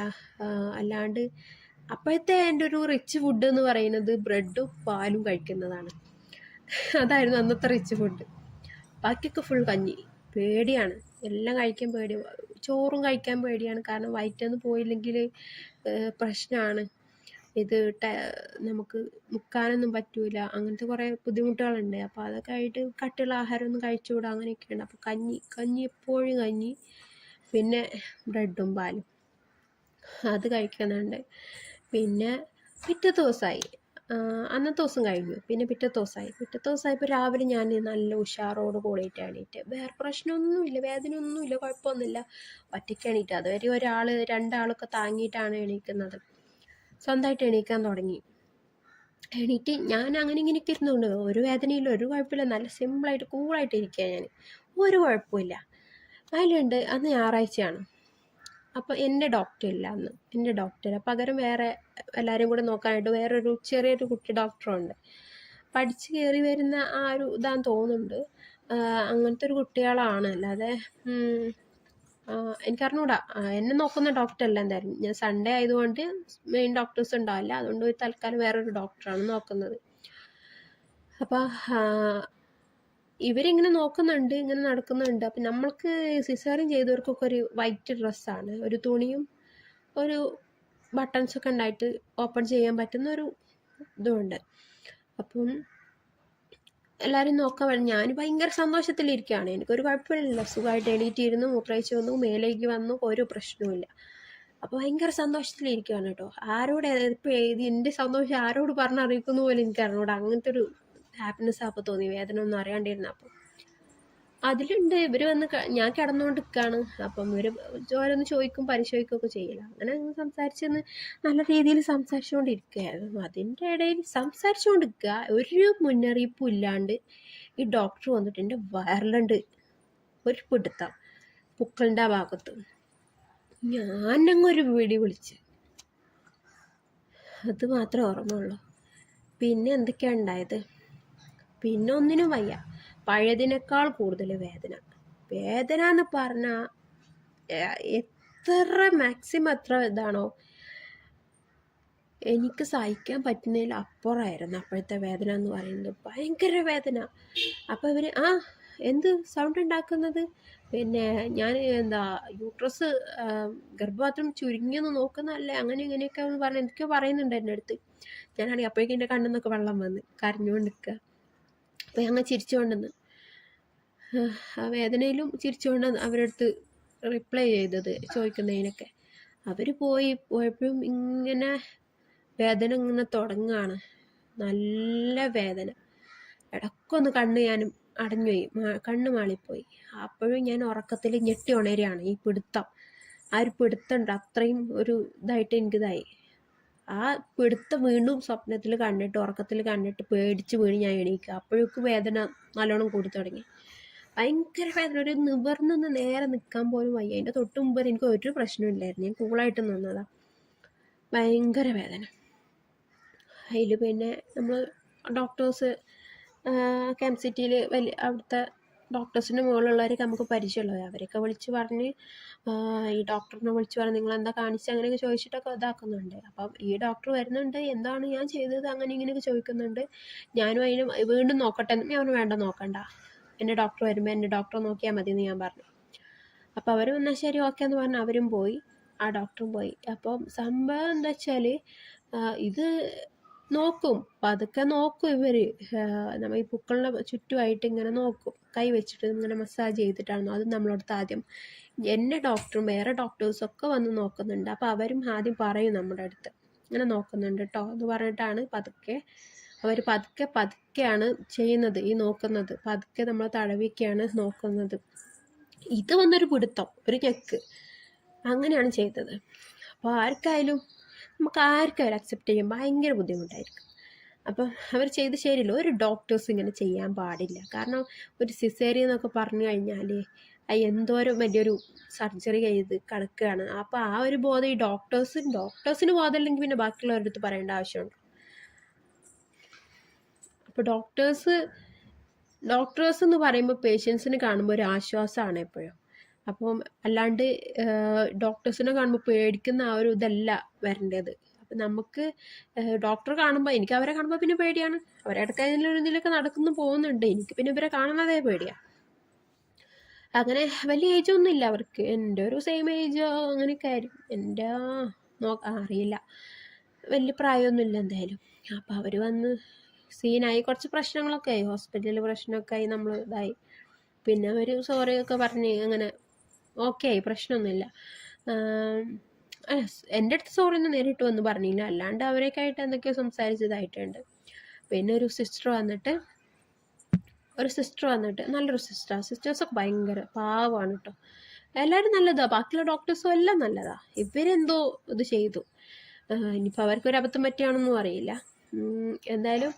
അല്ലാണ്ട് അപ്പോഴത്തെ എന്റെ ഒരു റിച്ച് ഫുഡ് എന്ന് പറയുന്നത് ബ്രെഡും പാലും കഴിക്കുന്നതാണ്. അതായിരുന്നു അന്നത്തെ റിച്ച് ഫുഡ് ബാക്കിയൊക്കെ ഫുൾ കഞ്ഞി. പേടിയാണ്. എല്ലാം കഴിക്കാൻ പേടി. ചോറും കഴിക്കാൻ പേടിയാണ്. കാരണം വയറ്റൊന്നും പോയില്ലെങ്കിൽ പ്രശ്നമാണ് ഇത് നമുക്ക് മുക്കാനൊന്നും പറ്റൂല. അങ്ങനത്തെ കുറേ ബുദ്ധിമുട്ടുകളുണ്ട്. അപ്പോൾ അതൊക്കെ ആയിട്ട് കട്ടിയുള്ള ആഹാരമൊന്നും കഴിച്ചുകൂടാ? അങ്ങനെയൊക്കെയുണ്ട് അപ്പോൾ കഞ്ഞി കഞ്ഞി എപ്പോഴും കഞ്ഞി പിന്നെ ബ്രെഡും പാലും. അത് കഴിക്കുന്നുണ്ട് പിന്നെ പിറ്റേ ദിവസമായി അന്നത്തെ ദിവസം കഴിഞ്ഞു. പിന്നെ പിറ്റത്തെ ദിവസമായി പിറ്റത്തെ ദിവസമായപ്പോൾ രാവിലെ ഞാൻ നല്ല ഉഷാറോട് കൂടിയിട്ട് എണീറ്റ് വേറെ പ്രശ്നമൊന്നുമില്ല വേദന ഒന്നുമില്ല കുഴപ്പമൊന്നുമില്ല. ഒറ്റയ്ക്ക് എണീറ്റ്. അതുവരെ ഒരാൾ രണ്ടാളൊക്കെ താങ്ങിയിട്ടാണ് എണീക്കുന്നത്. സ്വന്തമായിട്ട് എണീക്കാൻ തുടങ്ങി. എണീറ്റ് ഞാൻ അങ്ങനെ ഇങ്ങനെയൊക്കെ ഇരുന്നുകൊണ്ട് ഒരു വേദനയില്ല ഒരു കുഴപ്പമില്ല. നല്ല സിമ്പിളായിട്ട് കൂളായിട്ട് ഇരിക്കുക ഞാൻ ഒരു കുഴപ്പമില്ല. അതിലുണ്ട് അന്ന് ഞായറാഴ്ചയാണ്. അപ്പോൾ എന്റെ ഡോക്ടർ ഇല്ല അന്ന്. എന്റെ ഡോക്ടർ പകരം വേറെ എല്ലാവരും കൂടെ നോക്കാനായിട്ട് വേറൊരു ചെറിയൊരു കുട്ടി ഡോക്ടറുണ്ട് പഠിച്ച് കയറി വരുന്ന ആ ഒരു ഇതാന്ന് തോന്നുന്നുണ്ട്. അങ്ങനത്തെ ഒരു കുട്ടികളാണ്. അല്ലാതെ എനിക്കറിഞ്ഞൂടാ എന്നെ നോക്കുന്ന ഡോക്ടർ അല്ല എന്തായാലും. ഞാൻ സൺഡേ ആയതുകൊണ്ട് മെയിൻ ഡോക്ടേഴ്സ് ഉണ്ടാവില്ല. അതുകൊണ്ട് തൽക്കാലം വേറൊരു ഡോക്ടറാണ് നോക്കുന്നത്. അപ്പോൾ ഇവരിങ്ങനെ നോക്കുന്നുണ്ട് ഇങ്ങനെ നടക്കുന്നുണ്ട്. അപ്പം നമ്മൾക്ക് സിസേറിയൻ ചെയ്തവർക്കൊക്കെ ഒരു വൈറ്റ് ഡ്രസ്സാണ് ഒരു തുണിയും ഒരു ബട്ടൺസൊക്കെ ഉണ്ടായിട്ട് ഓപ്പൺ ചെയ്യാൻ പറ്റുന്ന ഒരു ഇതുമുണ്ട് അപ്പം എല്ലാവരും നോക്കാൻ വേണം ഞാൻ ഭയങ്കര സന്തോഷത്തിലിരിക്കുകയാണ്. എനിക്കൊരു കുഴപ്പമില്ല സുഖമായിട്ട് എണീറ്റിരുന്നു മൂത്രയിച്ച് വന്നു മേലേക്ക് വന്നു ഒരു പ്രശ്നവുമില്ല. അപ്പോൾ ഭയങ്കര സന്തോഷത്തിലിരിക്കുകയാണ് കേട്ടോ. ആരോട് ഇപ്പോൾ എന്റെ സന്തോഷം ആരോട് പറഞ്ഞറിയിക്കുന്ന പോലെ എനിക്കറിഞ്ഞൂടാ. അങ്ങനത്തെ ഒരു ഹാപ്പിനെസ് അപ്പോൾ തോന്നി വേദന ഒന്നും അറിയാണ്ടിരുന്ന അപ്പം അതിലുണ്ട് ഇവർ വന്ന് ഞാൻ കിടന്നുകൊണ്ട് നിൽക്കുകയാണ് അപ്പം ഇവർ ഓരോന്ന് ചോദിക്കും പരിശോധിക്കുകയൊക്കെ ചെയ്യില്ല അങ്ങനെ സംസാരിച്ചെന്ന് നല്ല രീതിയിൽ സംസാരിച്ചുകൊണ്ടിരിക്കുകയായിരുന്നു അതിന്റെ ഇടയിൽ സംസാരിച്ചുകൊണ്ടിരിക്കുക ഒരു മുന്നറിയിപ്പും ഇല്ലാണ്ട് ഈ ഡോക്ടർ വന്നിട്ട് എന്റെ വയറിലുണ്ട്. ഒരു പിടുത്തം പുക്കളിന്റെ ആ ഭാഗത്ത്. ഞാനങ്ങൊരു വീടി വിളിച്ച്. അത് മാത്രമേ ഓർമ്മയുള്ളൂ. പിന്നെ എന്തൊക്കെയാണ് ഉണ്ടായത്? പിന്നെ ഒന്നിനും വയ്യ. പഴയതിനേക്കാൾ കൂടുതൽ വേദന. വേദന എന്ന് പറഞ്ഞാൽ എത്ര മാക്സിമം എത്ര ഇതാണോ. എനിക്ക് സഹിക്കാൻ പറ്റുന്നതിൽ അപ്പുറമായിരുന്നു അപ്പോഴത്തെ വേദന എന്ന് പറയുന്നത്. ഭയങ്കര വേദന. അപ്പോൾ ഇവർ ആ എന്ത് സൗണ്ട് ഉണ്ടാക്കുന്നത്? പിന്നെ ഞാൻ എന്താ യൂട്രസ് ഗർഭപാത്രം ചുരുങ്ങിയെന്ന് നോക്കുന്നതല്ലേ? അങ്ങനെ ഇങ്ങനെയൊക്കെ എന്ന് പറഞ്ഞ് എന്തൊക്കെയോ പറയുന്നുണ്ട് എന്റെ അടുത്ത് ഞാനാണെങ്കിൽ അപ്പോഴേക്കും എന്റെ കണ്ണിൽ നിന്നൊക്കെ വെള്ളം വന്ന് കരഞ്ഞുകൊണ്ട് നിൽക്കുക അപ്പോൾ ഞങ്ങൾ ചിരിച്ചുകൊണ്ടെന്ന് ആ വേദനയിലും ചിരിച്ചുകൊണ്ട് അവരടുത്ത് റിപ്ലൈ ചെയ്തത് ചോദിക്കുന്നതിനൊക്കെ. അവർ പോയി പോയപ്പോഴും ഇങ്ങനെ വേദന ഇങ്ങനെ തുടങ്ങുകയാണ്. നല്ല വേദന. ഇടക്കൊന്ന് കണ്ണ് ഞാനും അടഞ്ഞുപോയി കണ്ണ് മാളിപ്പോയി. അപ്പോഴും ഞാൻ ഉറക്കത്തിൽ ഞെട്ടി ഉണരുകയാണ്. ഈ പിടുത്തം. ആ ഒരു പിടുത്തമുണ്ട് അത്രയും ഒരു ഇതായിട്ട് എനിക്കിതായി. ആ പിടുത്തം വീണ്ടും സ്വപ്നത്തിൽ കണ്ടിട്ട് ഉറക്കത്തിൽ കണ്ടിട്ട് പേടിച്ച് വീണ് ഞാൻ എണീക്കുക അപ്പോഴേക്കും വേദന നല്ലോണം കൂടി തുടങ്ങി. ഭയങ്കര വേദന. ഒരു നിവർന്നൊന്ന് നേരെ നിൽക്കാൻ പോലും വയ്യ. അതിന്റെ തൊട്ട് മുമ്പ് എനിക്ക് ഒരു പ്രശ്നമില്ലായിരുന്നു ഞാൻ കൂളായിട്ട് നിന്നതാണ് ഭയങ്കര വേദന. അതിൽ പിന്നെ നമ്മൾ ഡോക്ടേഴ്സ് കെ സിറ്റിയിൽ വലിയ അവിടുത്തെ ഡോക്ടേഴ്സിന്റെ മുകളിലുള്ളവരൊക്കെ നമുക്ക് പരിചയമുള്ളത് അവരൊക്കെ വിളിച്ച് പറഞ്ഞ് ഈ ഡോക്ടറിനെ വിളിച്ച് പറഞ്ഞ് നിങ്ങൾ എന്താ കാണിച്ച്? അങ്ങനെയൊക്കെ ചോദിച്ചിട്ടൊക്കെ ഇതാക്കുന്നുണ്ട്. അപ്പം ഈ ഡോക്ടർ വരുന്നുണ്ട് എന്താണ് ഞാൻ ചെയ്തത്? അങ്ങനെ ഇങ്ങനെയൊക്കെ ചോദിക്കുന്നുണ്ട്. ഞാനും അതിന് വീണ്ടും നോക്കട്ടെ ഞാൻ വേണ്ട നോക്കണ്ട. എന്റെ ഡോക്ടർ വരുമ്പോൾ എന്റെ ഡോക്ടറെ നോക്കിയാൽ മതി എന്ന് ഞാൻ പറഞ്ഞു. അപ്പോൾ അവർ എന്നാൽ ശരി ഓക്കെ എന്ന് പറഞ്ഞ്. അവരും പോയി ആ ഡോക്ടറും പോയി. അപ്പം സംഭവം എന്താ വെച്ചാൽ ഇത് നോക്കും. പതുക്കെ നോക്കും ഇവർ നമ്മൾ ഈ പൂക്കളുടെ ചുറ്റുമായിട്ട് ഇങ്ങനെ നോക്കും. കൈ വെച്ചിട്ട് ഇങ്ങനെ മസാജ് ചെയ്തിട്ടാണോ അത് നമ്മളടുത്ത് ആദ്യം എന്നെ ഡോക്ടറും വേറെ ഡോക്ടേഴ്സും ഒക്കെ വന്ന് നോക്കുന്നുണ്ട്. അപ്പോൾ അവരും ആദ്യം പറയും നമ്മുടെ അടുത്ത്. ഇങ്ങനെ നോക്കുന്നുണ്ട് കേട്ടോ എന്ന് പറഞ്ഞിട്ടാണ് പതുക്കെ അവർ പതുക്കെ പതുക്കെയാണ് ചെയ്യുന്നത് ഈ നോക്കുന്നത്. പതുക്കെ നമ്മൾ തടവിക്കാണ് നോക്കുന്നത്. ഇത് വന്നൊരു പിടുത്തം ഒരു ചെക്ക് അങ്ങനെയാണ് ചെയ്തത്. അപ്പോൾ ആർക്കായാലും നമുക്ക് ആർക്കും അവർ അക്സെപ്റ്റ് ചെയ്യാൻ ഭയങ്കര ബുദ്ധിമുട്ടായിരിക്കും. അപ്പം അവർ ചെയ്ത് ശരിയല്ല. ഒരു ഡോക്ടേഴ്സ് ഇങ്ങനെ ചെയ്യാൻ പാടില്ല. കാരണം ഒരു സിസേറി എന്നൊക്കെ പറഞ്ഞു കഴിഞ്ഞാൽ എന്തോരം വലിയൊരു സർജറി ചെയ്ത് കിടക്കുകയാണ്. അപ്പോൾ ആ ഒരു ബോധം ഈ ഡോക്ടേഴ്സ് ഡോക്ടേഴ്സിന് ബോധമില്ലെങ്കിൽ പിന്നെ ബാക്കിയുള്ളവരുടെ അടുത്ത് പറയേണ്ട ആവശ്യമുണ്ട്. അപ്പോൾ ഡോക്ടേഴ്സ് ഡോക്ടേഴ്സ് എന്ന് പറയുമ്പോൾ പേഷ്യൻസിന് കാണുമ്പോൾ ഒരു ആശ്വാസമാണ് എപ്പോഴും. അപ്പം അല്ലാണ്ട് ഡോക്ടേഴ്സിനെ കാണുമ്പോൾ പേടിക്കുന്ന ആ ഒരു ഇതല്ല വരേണ്ടത്. അപ്പം നമുക്ക് ഡോക്ടറെ കാണുമ്പോൾ എനിക്ക് അവരെ കാണുമ്പോൾ പിന്നെ പേടിയാണ്. അവരുടെ കയ്യിലൊരു ഇതിലൊക്കെ നടക്കുന്നു പോകുന്നുണ്ട്. എനിക്ക് പിന്നെ ഇവരെ കാണുന്നതേ പേടിയാണ് അങ്ങനെ വലിയ ഏജ് ഒന്നും ഇല്ല അവർക്ക്. എന്റെ ഒരു സെയിം ഏജ് അങ്ങനെയൊക്കെ ആയിരിക്കും. എന്റെ നോ അറിയില്ല. വലിയ പ്രായമൊന്നുമില്ല എന്തായാലും. അപ്പോൾ അവർ വന്ന് സീനായി കുറച്ച് പ്രശ്നങ്ങളൊക്കെ ആയി. ഹോസ്പിറ്റലിൽ പ്രശ്നമൊക്കെ ആയി. നമ്മൾ ഇതായി. പിന്നെ അവർ ഒക്കെ പറഞ്ഞ് അങ്ങനെ ഓക്കെ ആയി പ്രശ്നമൊന്നുമില്ല എന്റെ അടുത്ത് സോറി ഒന്നും നേരിട്ട് വന്ന് പറഞ്ഞില്ല. അല്ലാണ്ട് അവരൊക്കെ ആയിട്ട് എന്തൊക്കെയോ സംസാരിച്ചതായിട്ടുണ്ട്. പിന്നെ ഒരു സിസ്റ്റർ വന്നിട്ട് ഒരു സിസ്റ്റർ വന്നിട്ട് നല്ലൊരു സിസ്റ്റർ സിസ്റ്റേഴ്സൊക്കെ ഭയങ്കര പാവമാണ് കേട്ടോ എല്ലാവരും നല്ലതാണ് ബാക്കിയുള്ള ഡോക്ടേഴ്സും എല്ലാം നല്ലതാണ് ഇവരെന്തോ ഇത് ചെയ്തു. ഇനിയിപ്പോൾ അവർക്ക് ഒരു അബദ്ധം പറ്റിയാണെന്നും അറിയില്ല എന്തായാലും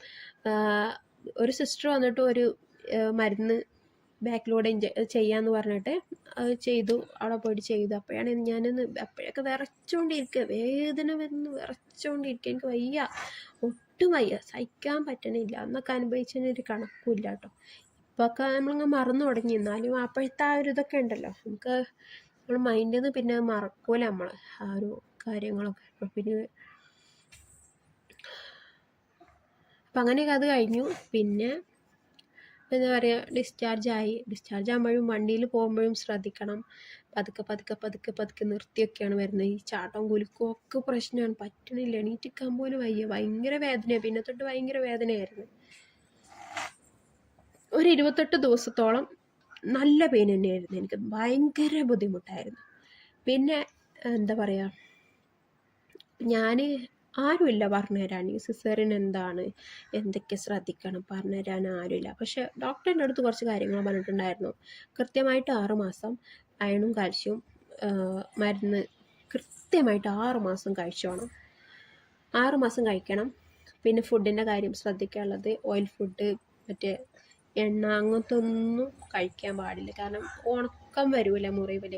ഒരു സിസ്റ്റർ വന്നിട്ട് ഒരു മരുന്ന് ബാക്കിലൂടെ ചെയ്യാന്ന് പറഞ്ഞിട്ട് അത് ചെയ്തു. അവിടെ പോയിട്ട് ചെയ്തു. അപ്പോഴാണ് ഞാനൊന്ന് അപ്പോഴൊക്കെ വിറച്ചുകൊണ്ടിരിക്കുക വേദന വരുന്നു വിറച്ചുകൊണ്ടിരിക്കുക എനിക്ക് വയ്യ. ഒട്ടും വയ്യ. സഹിക്കാൻ പറ്റണില്ല. അന്നൊക്കെ അനുഭവിച്ചതിനൊരു കണക്കുമില്ല കേട്ടോ. ഇപ്പൊക്കെ നമ്മളിങ്ങനെ മറന്നു തുടങ്ങി. എന്നാലും അപ്പോഴത്തെ ആ ഒരു ഇതൊക്കെ ഉണ്ടല്ലോ. നമുക്ക് നമ്മൾ മൈൻഡിൽ നിന്ന് പിന്നെ മറക്കൂല നമ്മൾ ആ ഒരു കാര്യങ്ങളൊക്കെ. അപ്പോൾ പിന്നെ അപ്പം അങ്ങനെയൊക്കെ അത് കഴിഞ്ഞു. പിന്നെ എന്താ പറയുക ഡിസ്ചാർജ് ആയി. ഡിസ്ചാർജ് ആകുമ്പോഴും വണ്ടിയിൽ പോകുമ്പോഴും ശ്രദ്ധിക്കണം. പതുക്കെ പതുക്കെ പതുക്കെ പതുക്കെ നിർത്തിയൊക്കെയാണ് വരുന്നത്. ഈ ചാട്ടം കുലുക്കും ഒക്കെ പ്രശ്നമാണ്. പറ്റണില്ല. എണീറ്റിക്കാൻ പോലും വയ്യ. ഭയങ്കര വേദനയാണ് പിന്നെ തൊട്ട് ഭയങ്കര വേദനയായിരുന്നു. ഒരു ഇരുപത്തെട്ട് ദിവസത്തോളം നല്ല പെയിൻ തന്നെയായിരുന്നു എനിക്ക്. ഭയങ്കര ബുദ്ധിമുട്ടായിരുന്നു. പിന്നെ എന്താ പറയുക ഞാൻ ആരുമില്ല പറഞ്ഞു തരാൻ. ഈ സിസേറിൻ എന്താണ്? എന്തൊക്കെ ശ്രദ്ധിക്കണം പറഞ്ഞു തരാൻ ആരുമില്ല. പക്ഷെ ഡോക്ടറിന്റെ അടുത്ത് കുറച്ച് കാര്യങ്ങൾ പറഞ്ഞിട്ടുണ്ടായിരുന്നു. കൃത്യമായിട്ട് ആറുമാസം അയണും കാൽസ്യവും മരുന്ന് കൃത്യമായിട്ട് ആറുമാസം കഴിച്ചോണം ആറുമാസം കഴിക്കണം. പിന്നെ ഫുഡിന്റെ കാര്യം ശ്രദ്ധിക്കാനുള്ളത് ഓയിൽ ഫുഡ് മറ്റേ എണ്ണ അങ്ങനത്തെ ഒന്നും കഴിക്കാൻ പാടില്ല. കാരണം ഉണക്കം വരൂല മുറിവിൽ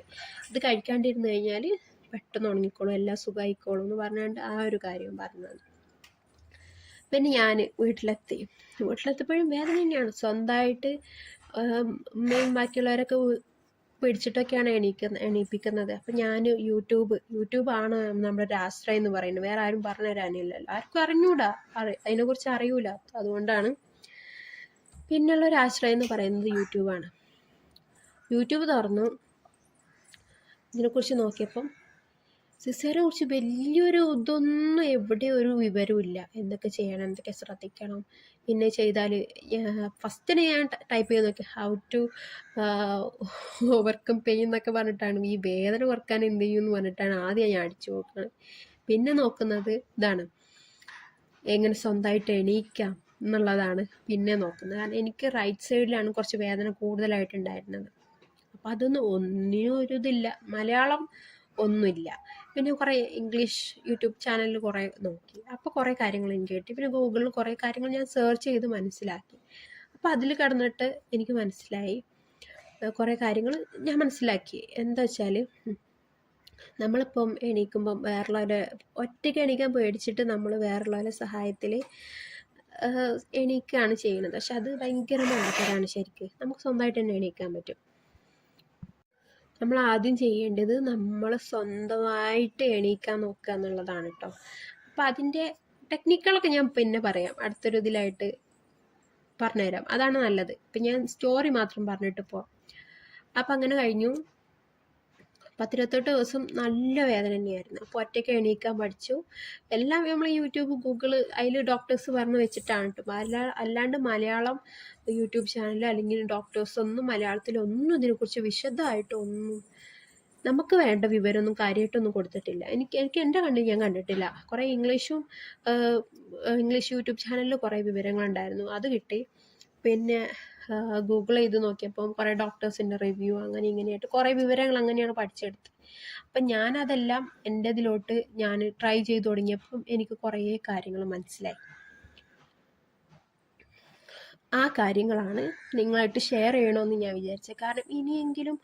ഇത് കഴിക്കാണ്ടിരുന്നു കഴിഞ്ഞാൽ പെട്ടെന്ന് ഉണങ്ങിക്കോളും എല്ലാം സുഖമായിക്കോളും എന്ന് പറഞ്ഞുകൊണ്ട് ആ ഒരു കാര്യം പറഞ്ഞത്. പിന്നെ ഞാൻ വീട്ടിലെത്തി. വീട്ടിലെത്തിയപ്പോഴും വേദന തന്നെയാണ്. സ്വന്തമായിട്ട് മെയിൻ ബാക്കിയുള്ളവരൊക്കെ പിടിച്ചിട്ടൊക്കെയാണ് എണീക്കുന്ന എണീപ്പിക്കുന്നത്. അപ്പം ഞാൻ യൂട്യൂബ് യൂട്യൂബാണ് നമ്മുടെ ഒരു ആശ്രയം എന്ന് പറയുന്നത്. വേറെ ആരും പറഞ്ഞു തരാനില്ലല്ലോ. ആർക്കും അറിഞ്ഞൂടാ. അറി അതിനെക്കുറിച്ച് അറിയൂല. അതുകൊണ്ടാണ് പിന്നെയുള്ള ഒരു ആശ്രയം എന്ന് പറയുന്നത് യൂട്യൂബാണ് യൂട്യൂബ് തുറന്നു. ഇതിനെക്കുറിച്ച് നോക്കിയപ്പം സിസേറിനെ കുറിച്ച് വലിയൊരു ഇതൊന്നും എവിടെ ഒരു വിവരമില്ല എന്തൊക്കെ ചെയ്യണം എന്തൊക്കെ ശ്രദ്ധിക്കണം പിന്നെ ചെയ്താൽ ഫസ്റ്റിന് ഞാൻ ടൈപ്പ് ചെയ്ത് നോക്കി. ഹൗ ടു ഓവർകം പെയിൻ എന്നൊക്കെ പറഞ്ഞിട്ടാണ്. ഈ വേദന കുറയ്ക്കാൻ എന്ത് ചെയ്യും എന്ന് പറഞ്ഞിട്ടാണ് ആദ്യം ഞാൻ അടിച്ചു നോക്കുന്നത് പിന്നെ നോക്കുന്നത് ഇതാണ്. എങ്ങനെ സ്വന്തമായിട്ട് എണീക്കാം എന്നുള്ളതാണ് പിന്നെ നോക്കുന്നത്. കാരണം എനിക്ക് റൈറ്റ് സൈഡിലാണ് കുറച്ച് വേദന കൂടുതലായിട്ടുണ്ടായിരുന്നത്. അപ്പോൾ അതൊന്നും ഒന്നിനും ഒരു ഇതില്ല. മലയാളം ഒന്നുമില്ല. പിന്നെ കുറേ ഇംഗ്ലീഷ് യൂട്യൂബ് ചാനലിൽ കുറേ നോക്കി. അപ്പോൾ കുറേ കാര്യങ്ങൾ എനിക്ക് കിട്ടി. പിന്നെ ഗൂഗിളിൽ കുറേ കാര്യങ്ങൾ ഞാൻ സെർച്ച് ചെയ്ത് മനസ്സിലാക്കി. അപ്പോൾ അതിൽ കിടന്നിട്ട് എനിക്ക് മനസ്സിലായി. കുറേ കാര്യങ്ങൾ ഞാൻ മനസ്സിലാക്കി. എന്താ വെച്ചാൽ നമ്മളിപ്പം എണീക്കുമ്പം വേറുള്ളവരെ ഒറ്റയ്ക്ക് എണീക്കാൻ പേടിച്ചിട്ട് നമ്മൾ വേറുള്ളവരെ സഹായത്തിൽ എണീക്കുകയാണ് ചെയ്യുന്നത്. പക്ഷെ അത് ഭയങ്കര മണ്ടത്തരാണ് ശരിക്ക്. നമുക്ക് സ്വന്തമായിട്ട് തന്നെ എണീക്കാൻ പറ്റും. നമ്മൾ ആദ്യം ചെയ്യേണ്ടത് നമ്മൾ സ്വന്തമായിട്ട് എണീക്കാൻ നോക്കുക എന്നുള്ളതാണ് കേട്ടോ അപ്പം അതിന്റെ ടെക്നിക്കുകളൊക്കെ ഞാൻ പിന്നെ പറയാം. അടുത്തൊരു ഇതിലായിട്ട് പറഞ്ഞുതരാം. അതാണ് നല്ലത്. ഇപ്പം ഞാൻ സ്റ്റോറി മാത്രം പറഞ്ഞിട്ട് പോവാം. അപ്പം അങ്ങനെ കഴിഞ്ഞു. പത്തിരുപത്തെട്ട് ദിവസം നല്ല വേദന തന്നെയായിരുന്നു. അപ്പോൾ ഒറ്റയ്ക്ക് എണീക്കാൻ പഠിച്ചു. എല്ലാം നമ്മൾ യൂട്യൂബ് ഗൂഗിൾ അതിൽ ഡോക്ടേഴ്സ് പറഞ്ഞു വെച്ചിട്ടാണ് കേട്ടോ. അല്ല അല്ലാണ്ട് മലയാളം യൂട്യൂബ് ചാനൽ അല്ലെങ്കിൽ ഡോക്ടേഴ്സ് ഒന്നും മലയാളത്തിലൊന്നും ഇതിനെക്കുറിച്ച് വിശദമായിട്ടൊന്നും നമുക്ക് വേണ്ട വിവരമൊന്നും കാര്യമായിട്ടൊന്നും കൊടുത്തിട്ടില്ല. എനിക്ക് എനിക്ക് എന്റെ കണ്ണിൽ ഞാൻ കണ്ടിട്ടില്ല. കുറേ ഇംഗ്ലീഷും ഇംഗ്ലീഷ് യൂട്യൂബ് ചാനലിൽ കുറേ വിവരങ്ങളുണ്ടായിരുന്നു. അത് കിട്ടി. പിന്നെ ഗൂഗിൾ ചെയ്ത് നോക്കിയപ്പോൾ കുറേ ഡോക്ടേഴ്സിന്റെ റിവ്യൂ അങ്ങനെ ഇങ്ങനെയായിട്ട് കുറേ വിവരങ്ങൾ അങ്ങനെയാണ് പഠിച്ചെടുത്തത് അപ്പം ഞാനതെല്ലാം എന്റെ ഇതിലോട്ട് ഞാൻ ട്രൈ ചെയ്ത് തുടങ്ങിയപ്പം എനിക്ക് കുറേ കാര്യങ്ങൾ മനസ്സിലായി. ആ കാര്യങ്ങളാണ് നിങ്ങളായിട്ട് ഷെയർ ചെയ്യണമെന്ന് ഞാൻ വിചാരിച്ചത് കാരണം ഇനിയെങ്കിലും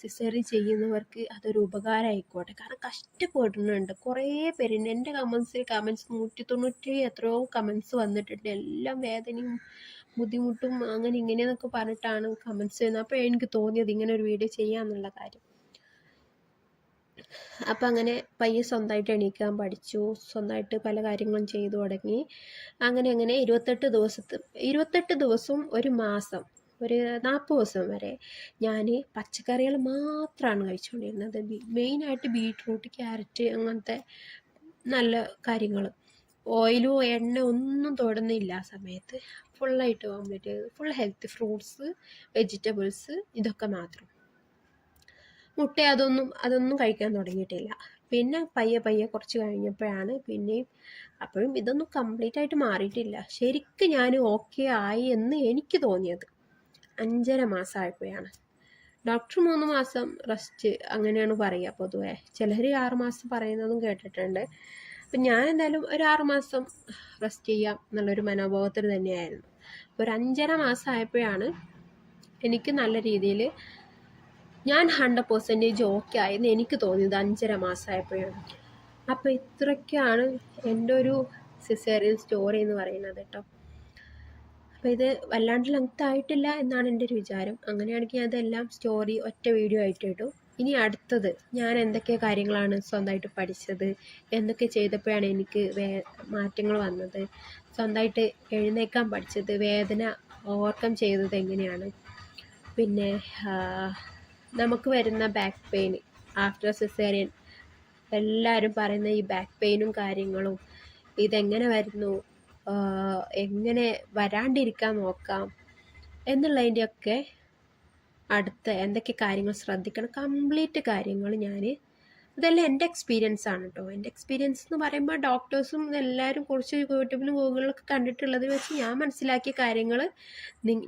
സിസറി ചെയ്യുന്നവർക്ക് അതൊരു ഉപകാരമായിക്കോട്ടെ കാരണം കഷ്ടപ്പെടുന്നുണ്ട് കുറേ പേരുണ്ട്. എന്റെ കമൻസിൽ കമൻസ് നൂറ്റി തൊണ്ണൂറ്റി എത്രയോ കമൻസ് വന്നിട്ടുണ്ട്. എല്ലാം വേദനയും ബുദ്ധിമുട്ടും അങ്ങനെ ഇങ്ങനെയെന്നൊക്കെ പറഞ്ഞിട്ടാണ് കമൻസ് ചെയ്യുന്നത്. അപ്പോൾ എനിക്ക് തോന്നിയത് ഇങ്ങനെ ഒരു വീഡിയോ ചെയ്യാമെന്നുള്ള കാര്യം. അപ്പം അങ്ങനെ പയ്യെ സ്വന്തമായിട്ട് എണീക്കാൻ പഠിച്ചു. സ്വന്തമായിട്ട് പല കാര്യങ്ങളും ചെയ്തു തുടങ്ങി. അങ്ങനെ അങ്ങനെ ഇരുപത്തെട്ട് ദിവസത്തെ ഇരുപത്തെട്ട് ദിവസവും ഒരു മാസം ഒരു നാൽപ്പത് ദിവസം വരെ ഞാൻ പച്ചക്കറികൾ മാത്രമാണ് കഴിച്ചുകൊണ്ടിരുന്നത് മെയിനായിട്ട് ബീട്രൂട്ട് ക്യാരറ്റ് അങ്ങനത്തെ നല്ല കാര്യങ്ങൾ ഓയിലോ എണ്ണ ഒന്നും തൊടുന്നില്ല ആ സമയത്ത്. ഫുള്ളായിട്ട് ചെയ്ത് ഫുൾ ഹെൽത്ത് ഫ്രൂട്ട്സ് വെജിറ്റബിൾസ് ഇതൊക്കെ മാത്രം. മുട്ട അതൊന്നും അതൊന്നും കഴിക്കാൻ തുടങ്ങിയിട്ടില്ല. പിന്നെ പയ്യെ പയ്യെ കുറച്ച് കഴിഞ്ഞപ്പോഴാണ് പിന്നെയും അപ്പോഴും ഇതൊന്നും കംപ്ലീറ്റ് ആയിട്ട് മാറിയിട്ടില്ല. ശരിക്കും ഞാൻ ഓക്കെ ആയി എന്ന് എനിക്ക് തോന്നിയത്. അഞ്ചര മാസമായപ്പോഴാണ് ഡോക്ടർ മൂന്ന് മാസം റെസ്റ്റ് അങ്ങനെയാണ് പറയുക പൊതുവേ. ചിലർ ആറ് മാസം പറയുന്നതും കേട്ടിട്ടുണ്ട്. അപ്പം ഞാൻ എന്തായാലും ഒരു ആറ് മാസം റെസ്റ്റ് ചെയ്യാം എന്നുള്ളൊരു മനോഭാവത്തിൽ തന്നെയായിരുന്നു. ഒരു അഞ്ചര മാസം ആയപ്പോഴാണ് എനിക്ക് നല്ല രീതിയിൽ ഞാൻ ഹൺഡ്രഡ് പെർസെന്റേജ് ഓക്കെ ആയെന്ന് എനിക്ക് തോന്നിയത് അഞ്ചര മാസമായപ്പോഴാണ്. അപ്പോൾ ഇത്രയ്ക്കാണ് എന്റെ ഒരു സിസേറിയൻ സ്റ്റോറി എന്ന് പറയുന്നത് കേട്ടോ. അപ്പോൾ ഇത് വല്ലാണ്ട് ലെങ്ത് ആയിട്ടില്ല എന്നാണ് എന്റെ ഒരു വിചാരം. അങ്ങനെയാണെങ്കിൽ അതെല്ലാം സ്റ്റോറി ഒറ്റ വീഡിയോ ആയിട്ട് ഇടും. ഇനി അടുത്തത് ഞാൻ എന്തൊക്കെ കാര്യങ്ങളാണ് സ്വന്തമായിട്ട് പഠിച്ചത്? എന്തൊക്കെ ചെയ്തപ്പോഴാണ് എനിക്ക് വേ മാറ്റങ്ങൾ വന്നത്. സ്വന്തമായിട്ട് എഴുന്നേക്കാൻ പഠിച്ചത് വേദന ഓവർകം ചെയ്തത് എങ്ങനെയാണ്? പിന്നെ നമുക്ക് വരുന്ന ബാക്ക് പെയിൻ ആഫ്റ്റർ സിസേറിയൻ എല്ലാവരും പറയുന്ന ഈ ബാക്ക് പെയിനും കാര്യങ്ങളും ഇതെങ്ങനെ വരുന്നു? എങ്ങനെ വരാണ്ടിരിക്കാൻ നോക്കാം എന്നുള്ളതിന്റെയൊക്കെ അടുത്ത എന്തൊക്കെ കാര്യങ്ങൾ ശ്രദ്ധിക്കണം. കംപ്ലീറ്റ് കാര്യങ്ങൾ ഞാൻ ഇതെല്ലാം എന്റെ എക്സ്പീരിയൻസ് ആണ് കേട്ടോ എന്റെ എക്സ്പീരിയൻസ് എന്ന് പറയുമ്പോൾ ഡോക്ടേഴ്സും എല്ലാവരും കുറച്ച് യൂട്യൂബിലും ഗൂഗിളിലൊക്കെ കണ്ടിട്ടുള്ളത് വെച്ച് ഞാൻ മനസ്സിലാക്കിയ കാര്യങ്ങൾ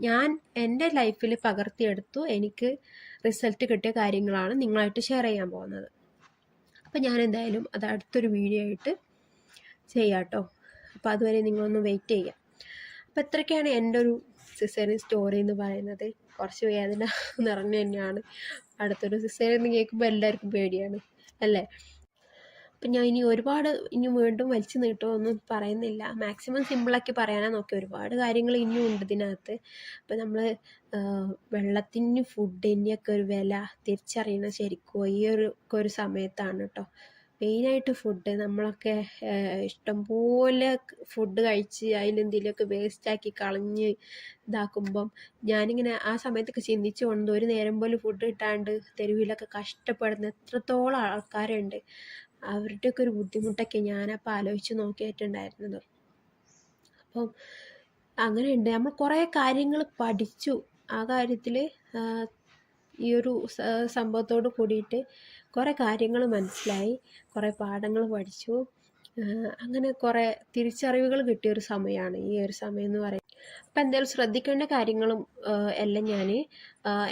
ഞാൻ എന്റെ ലൈഫിൽ പകർത്തിയെടുത്തു. എനിക്ക് റിസൾട്ട് കിട്ടിയ കാര്യങ്ങളാണ് നിങ്ങളായിട്ട് ഷെയർ ചെയ്യാൻ പോകുന്നത്. അപ്പോൾ ഞാൻ എന്തായാലും അത് അടുത്തൊരു വീഡിയോ ആയിട്ട് ചെയ്യാം കേട്ടോ അപ്പോൾ അതുവരെ നിങ്ങളൊന്ന് വെയിറ്റ് ചെയ്യാം. അപ്പോൾ ഇത്രയൊക്കെയാണ് എന്റെ ഒരു സിസേറിയൻ സ്റ്റോറി എന്ന് പറയുന്നത് കുറച്ച് വേദന നിറഞ്ഞു തന്നെയാണ്. അടുത്തൊരു സിസേറിയൻ എന്ന് കേൾക്കുമ്പോൾ എല്ലാവർക്കും പേടിയാണ് അല്ലേ? അപ്പം ഞാൻ ഇനി ഒരുപാട് ഇനി വീണ്ടും വലിച്ചു നീട്ടുമൊന്നും പറയുന്നില്ല. മാക്സിമം സിമ്പിളാക്കി പറയാനാണ് നോക്കി ഒരുപാട് കാര്യങ്ങൾ ഇനിയും ഉണ്ട് ഇതിനകത്ത്. അപ്പം നമ്മൾ വെള്ളത്തിന് ഫുഡിന്റെയൊക്കെ ഒരു വില തിരിച്ചറിയുന്നത് ശരിക്കും. ഈ ഒരു ഒരു സമയത്താണ് കേട്ടോ മെയിനായിട്ട് ഫുഡ് നമ്മളൊക്കെ ഇഷ്ടംപോലെ ഫുഡ് കഴിച്ച് അതിലെന്തെങ്കിലുമൊക്കെ വേസ്റ്റാക്കി കളഞ്ഞ് ഇതാക്കുമ്പം ഞാനിങ്ങനെ ആ സമയത്തൊക്കെ ചിന്തിച്ചു കൊണ്ട് ഒരു നേരം പോലും ഫുഡ് കിട്ടാണ്ട് തെരുവിലൊക്കെ കഷ്ടപ്പെടുന്ന എത്രത്തോളം ആൾക്കാരുണ്ട് അവരുടെയൊക്കെ ഒരു ബുദ്ധിമുട്ടൊക്കെ ഞാനപ്പോൾ ആലോചിച്ച് നോക്കിയിട്ടുണ്ടായിരുന്നത്. അപ്പം അങ്ങനെയുണ്ട്. നമ്മൾ കുറേ കാര്യങ്ങൾ പഠിച്ചു. ആ കാര്യത്തിൽ ഈ ഒരു സംഭവത്തോട് കൂടിയിട്ട് കുറേ കാര്യങ്ങൾ മനസ്സിലായി. കുറേ പാഠങ്ങൾ പഠിച്ചു. അങ്ങനെ കുറേ തിരിച്ചറിവുകൾ കിട്ടിയ ഒരു സമയമാണ് ഈ ഒരു സമയം എന്ന് പറയുന്നത്. അപ്പം എന്തായാലും ശ്രദ്ധിക്കേണ്ട കാര്യങ്ങളും എല്ലാം ഞാൻ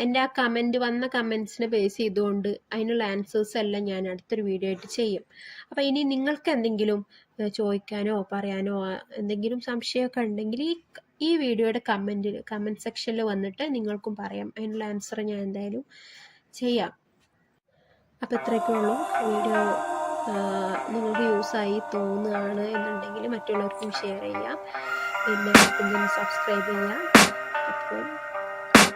എന്റെ ആ കമന്റ് വന്ന കമൻസിനെ ബേസ് ചെയ്തുകൊണ്ട് അതിനുള്ള ആൻസേഴ്സ് എല്ലാം ഞാൻ അടുത്തൊരു വീഡിയോ ആയിട്ട് ചെയ്യും. അപ്പോൾ ഇനി നിങ്ങൾക്ക് എന്തെങ്കിലും ചോദിക്കാനോ പറയാനോ എന്തെങ്കിലും സംശയമൊക്കെ ഉണ്ടെങ്കിൽ ഈ ഈ വീഡിയോയുടെ കമന്റിൽ കമന്റ് സെക്ഷനിൽ വന്നിട്ട് നിങ്ങൾക്കും പറയാം. അതിനുള്ള ആൻസർ ഞാൻ എന്തായാലും ചെയ്യാം. അപ്പോൾ ഇത്രയൊക്കെ വീഡിയോ നിങ്ങൾക്ക് യൂസായി തോന്നുകയാണ് എന്നുണ്ടെങ്കിൽ മറ്റുള്ളവർക്കും ഷെയർ ചെയ്യാം. പിന്നെ പിന്നെ സബ്സ്ക്രൈബ് ചെയ്യാം. അപ്പോൾ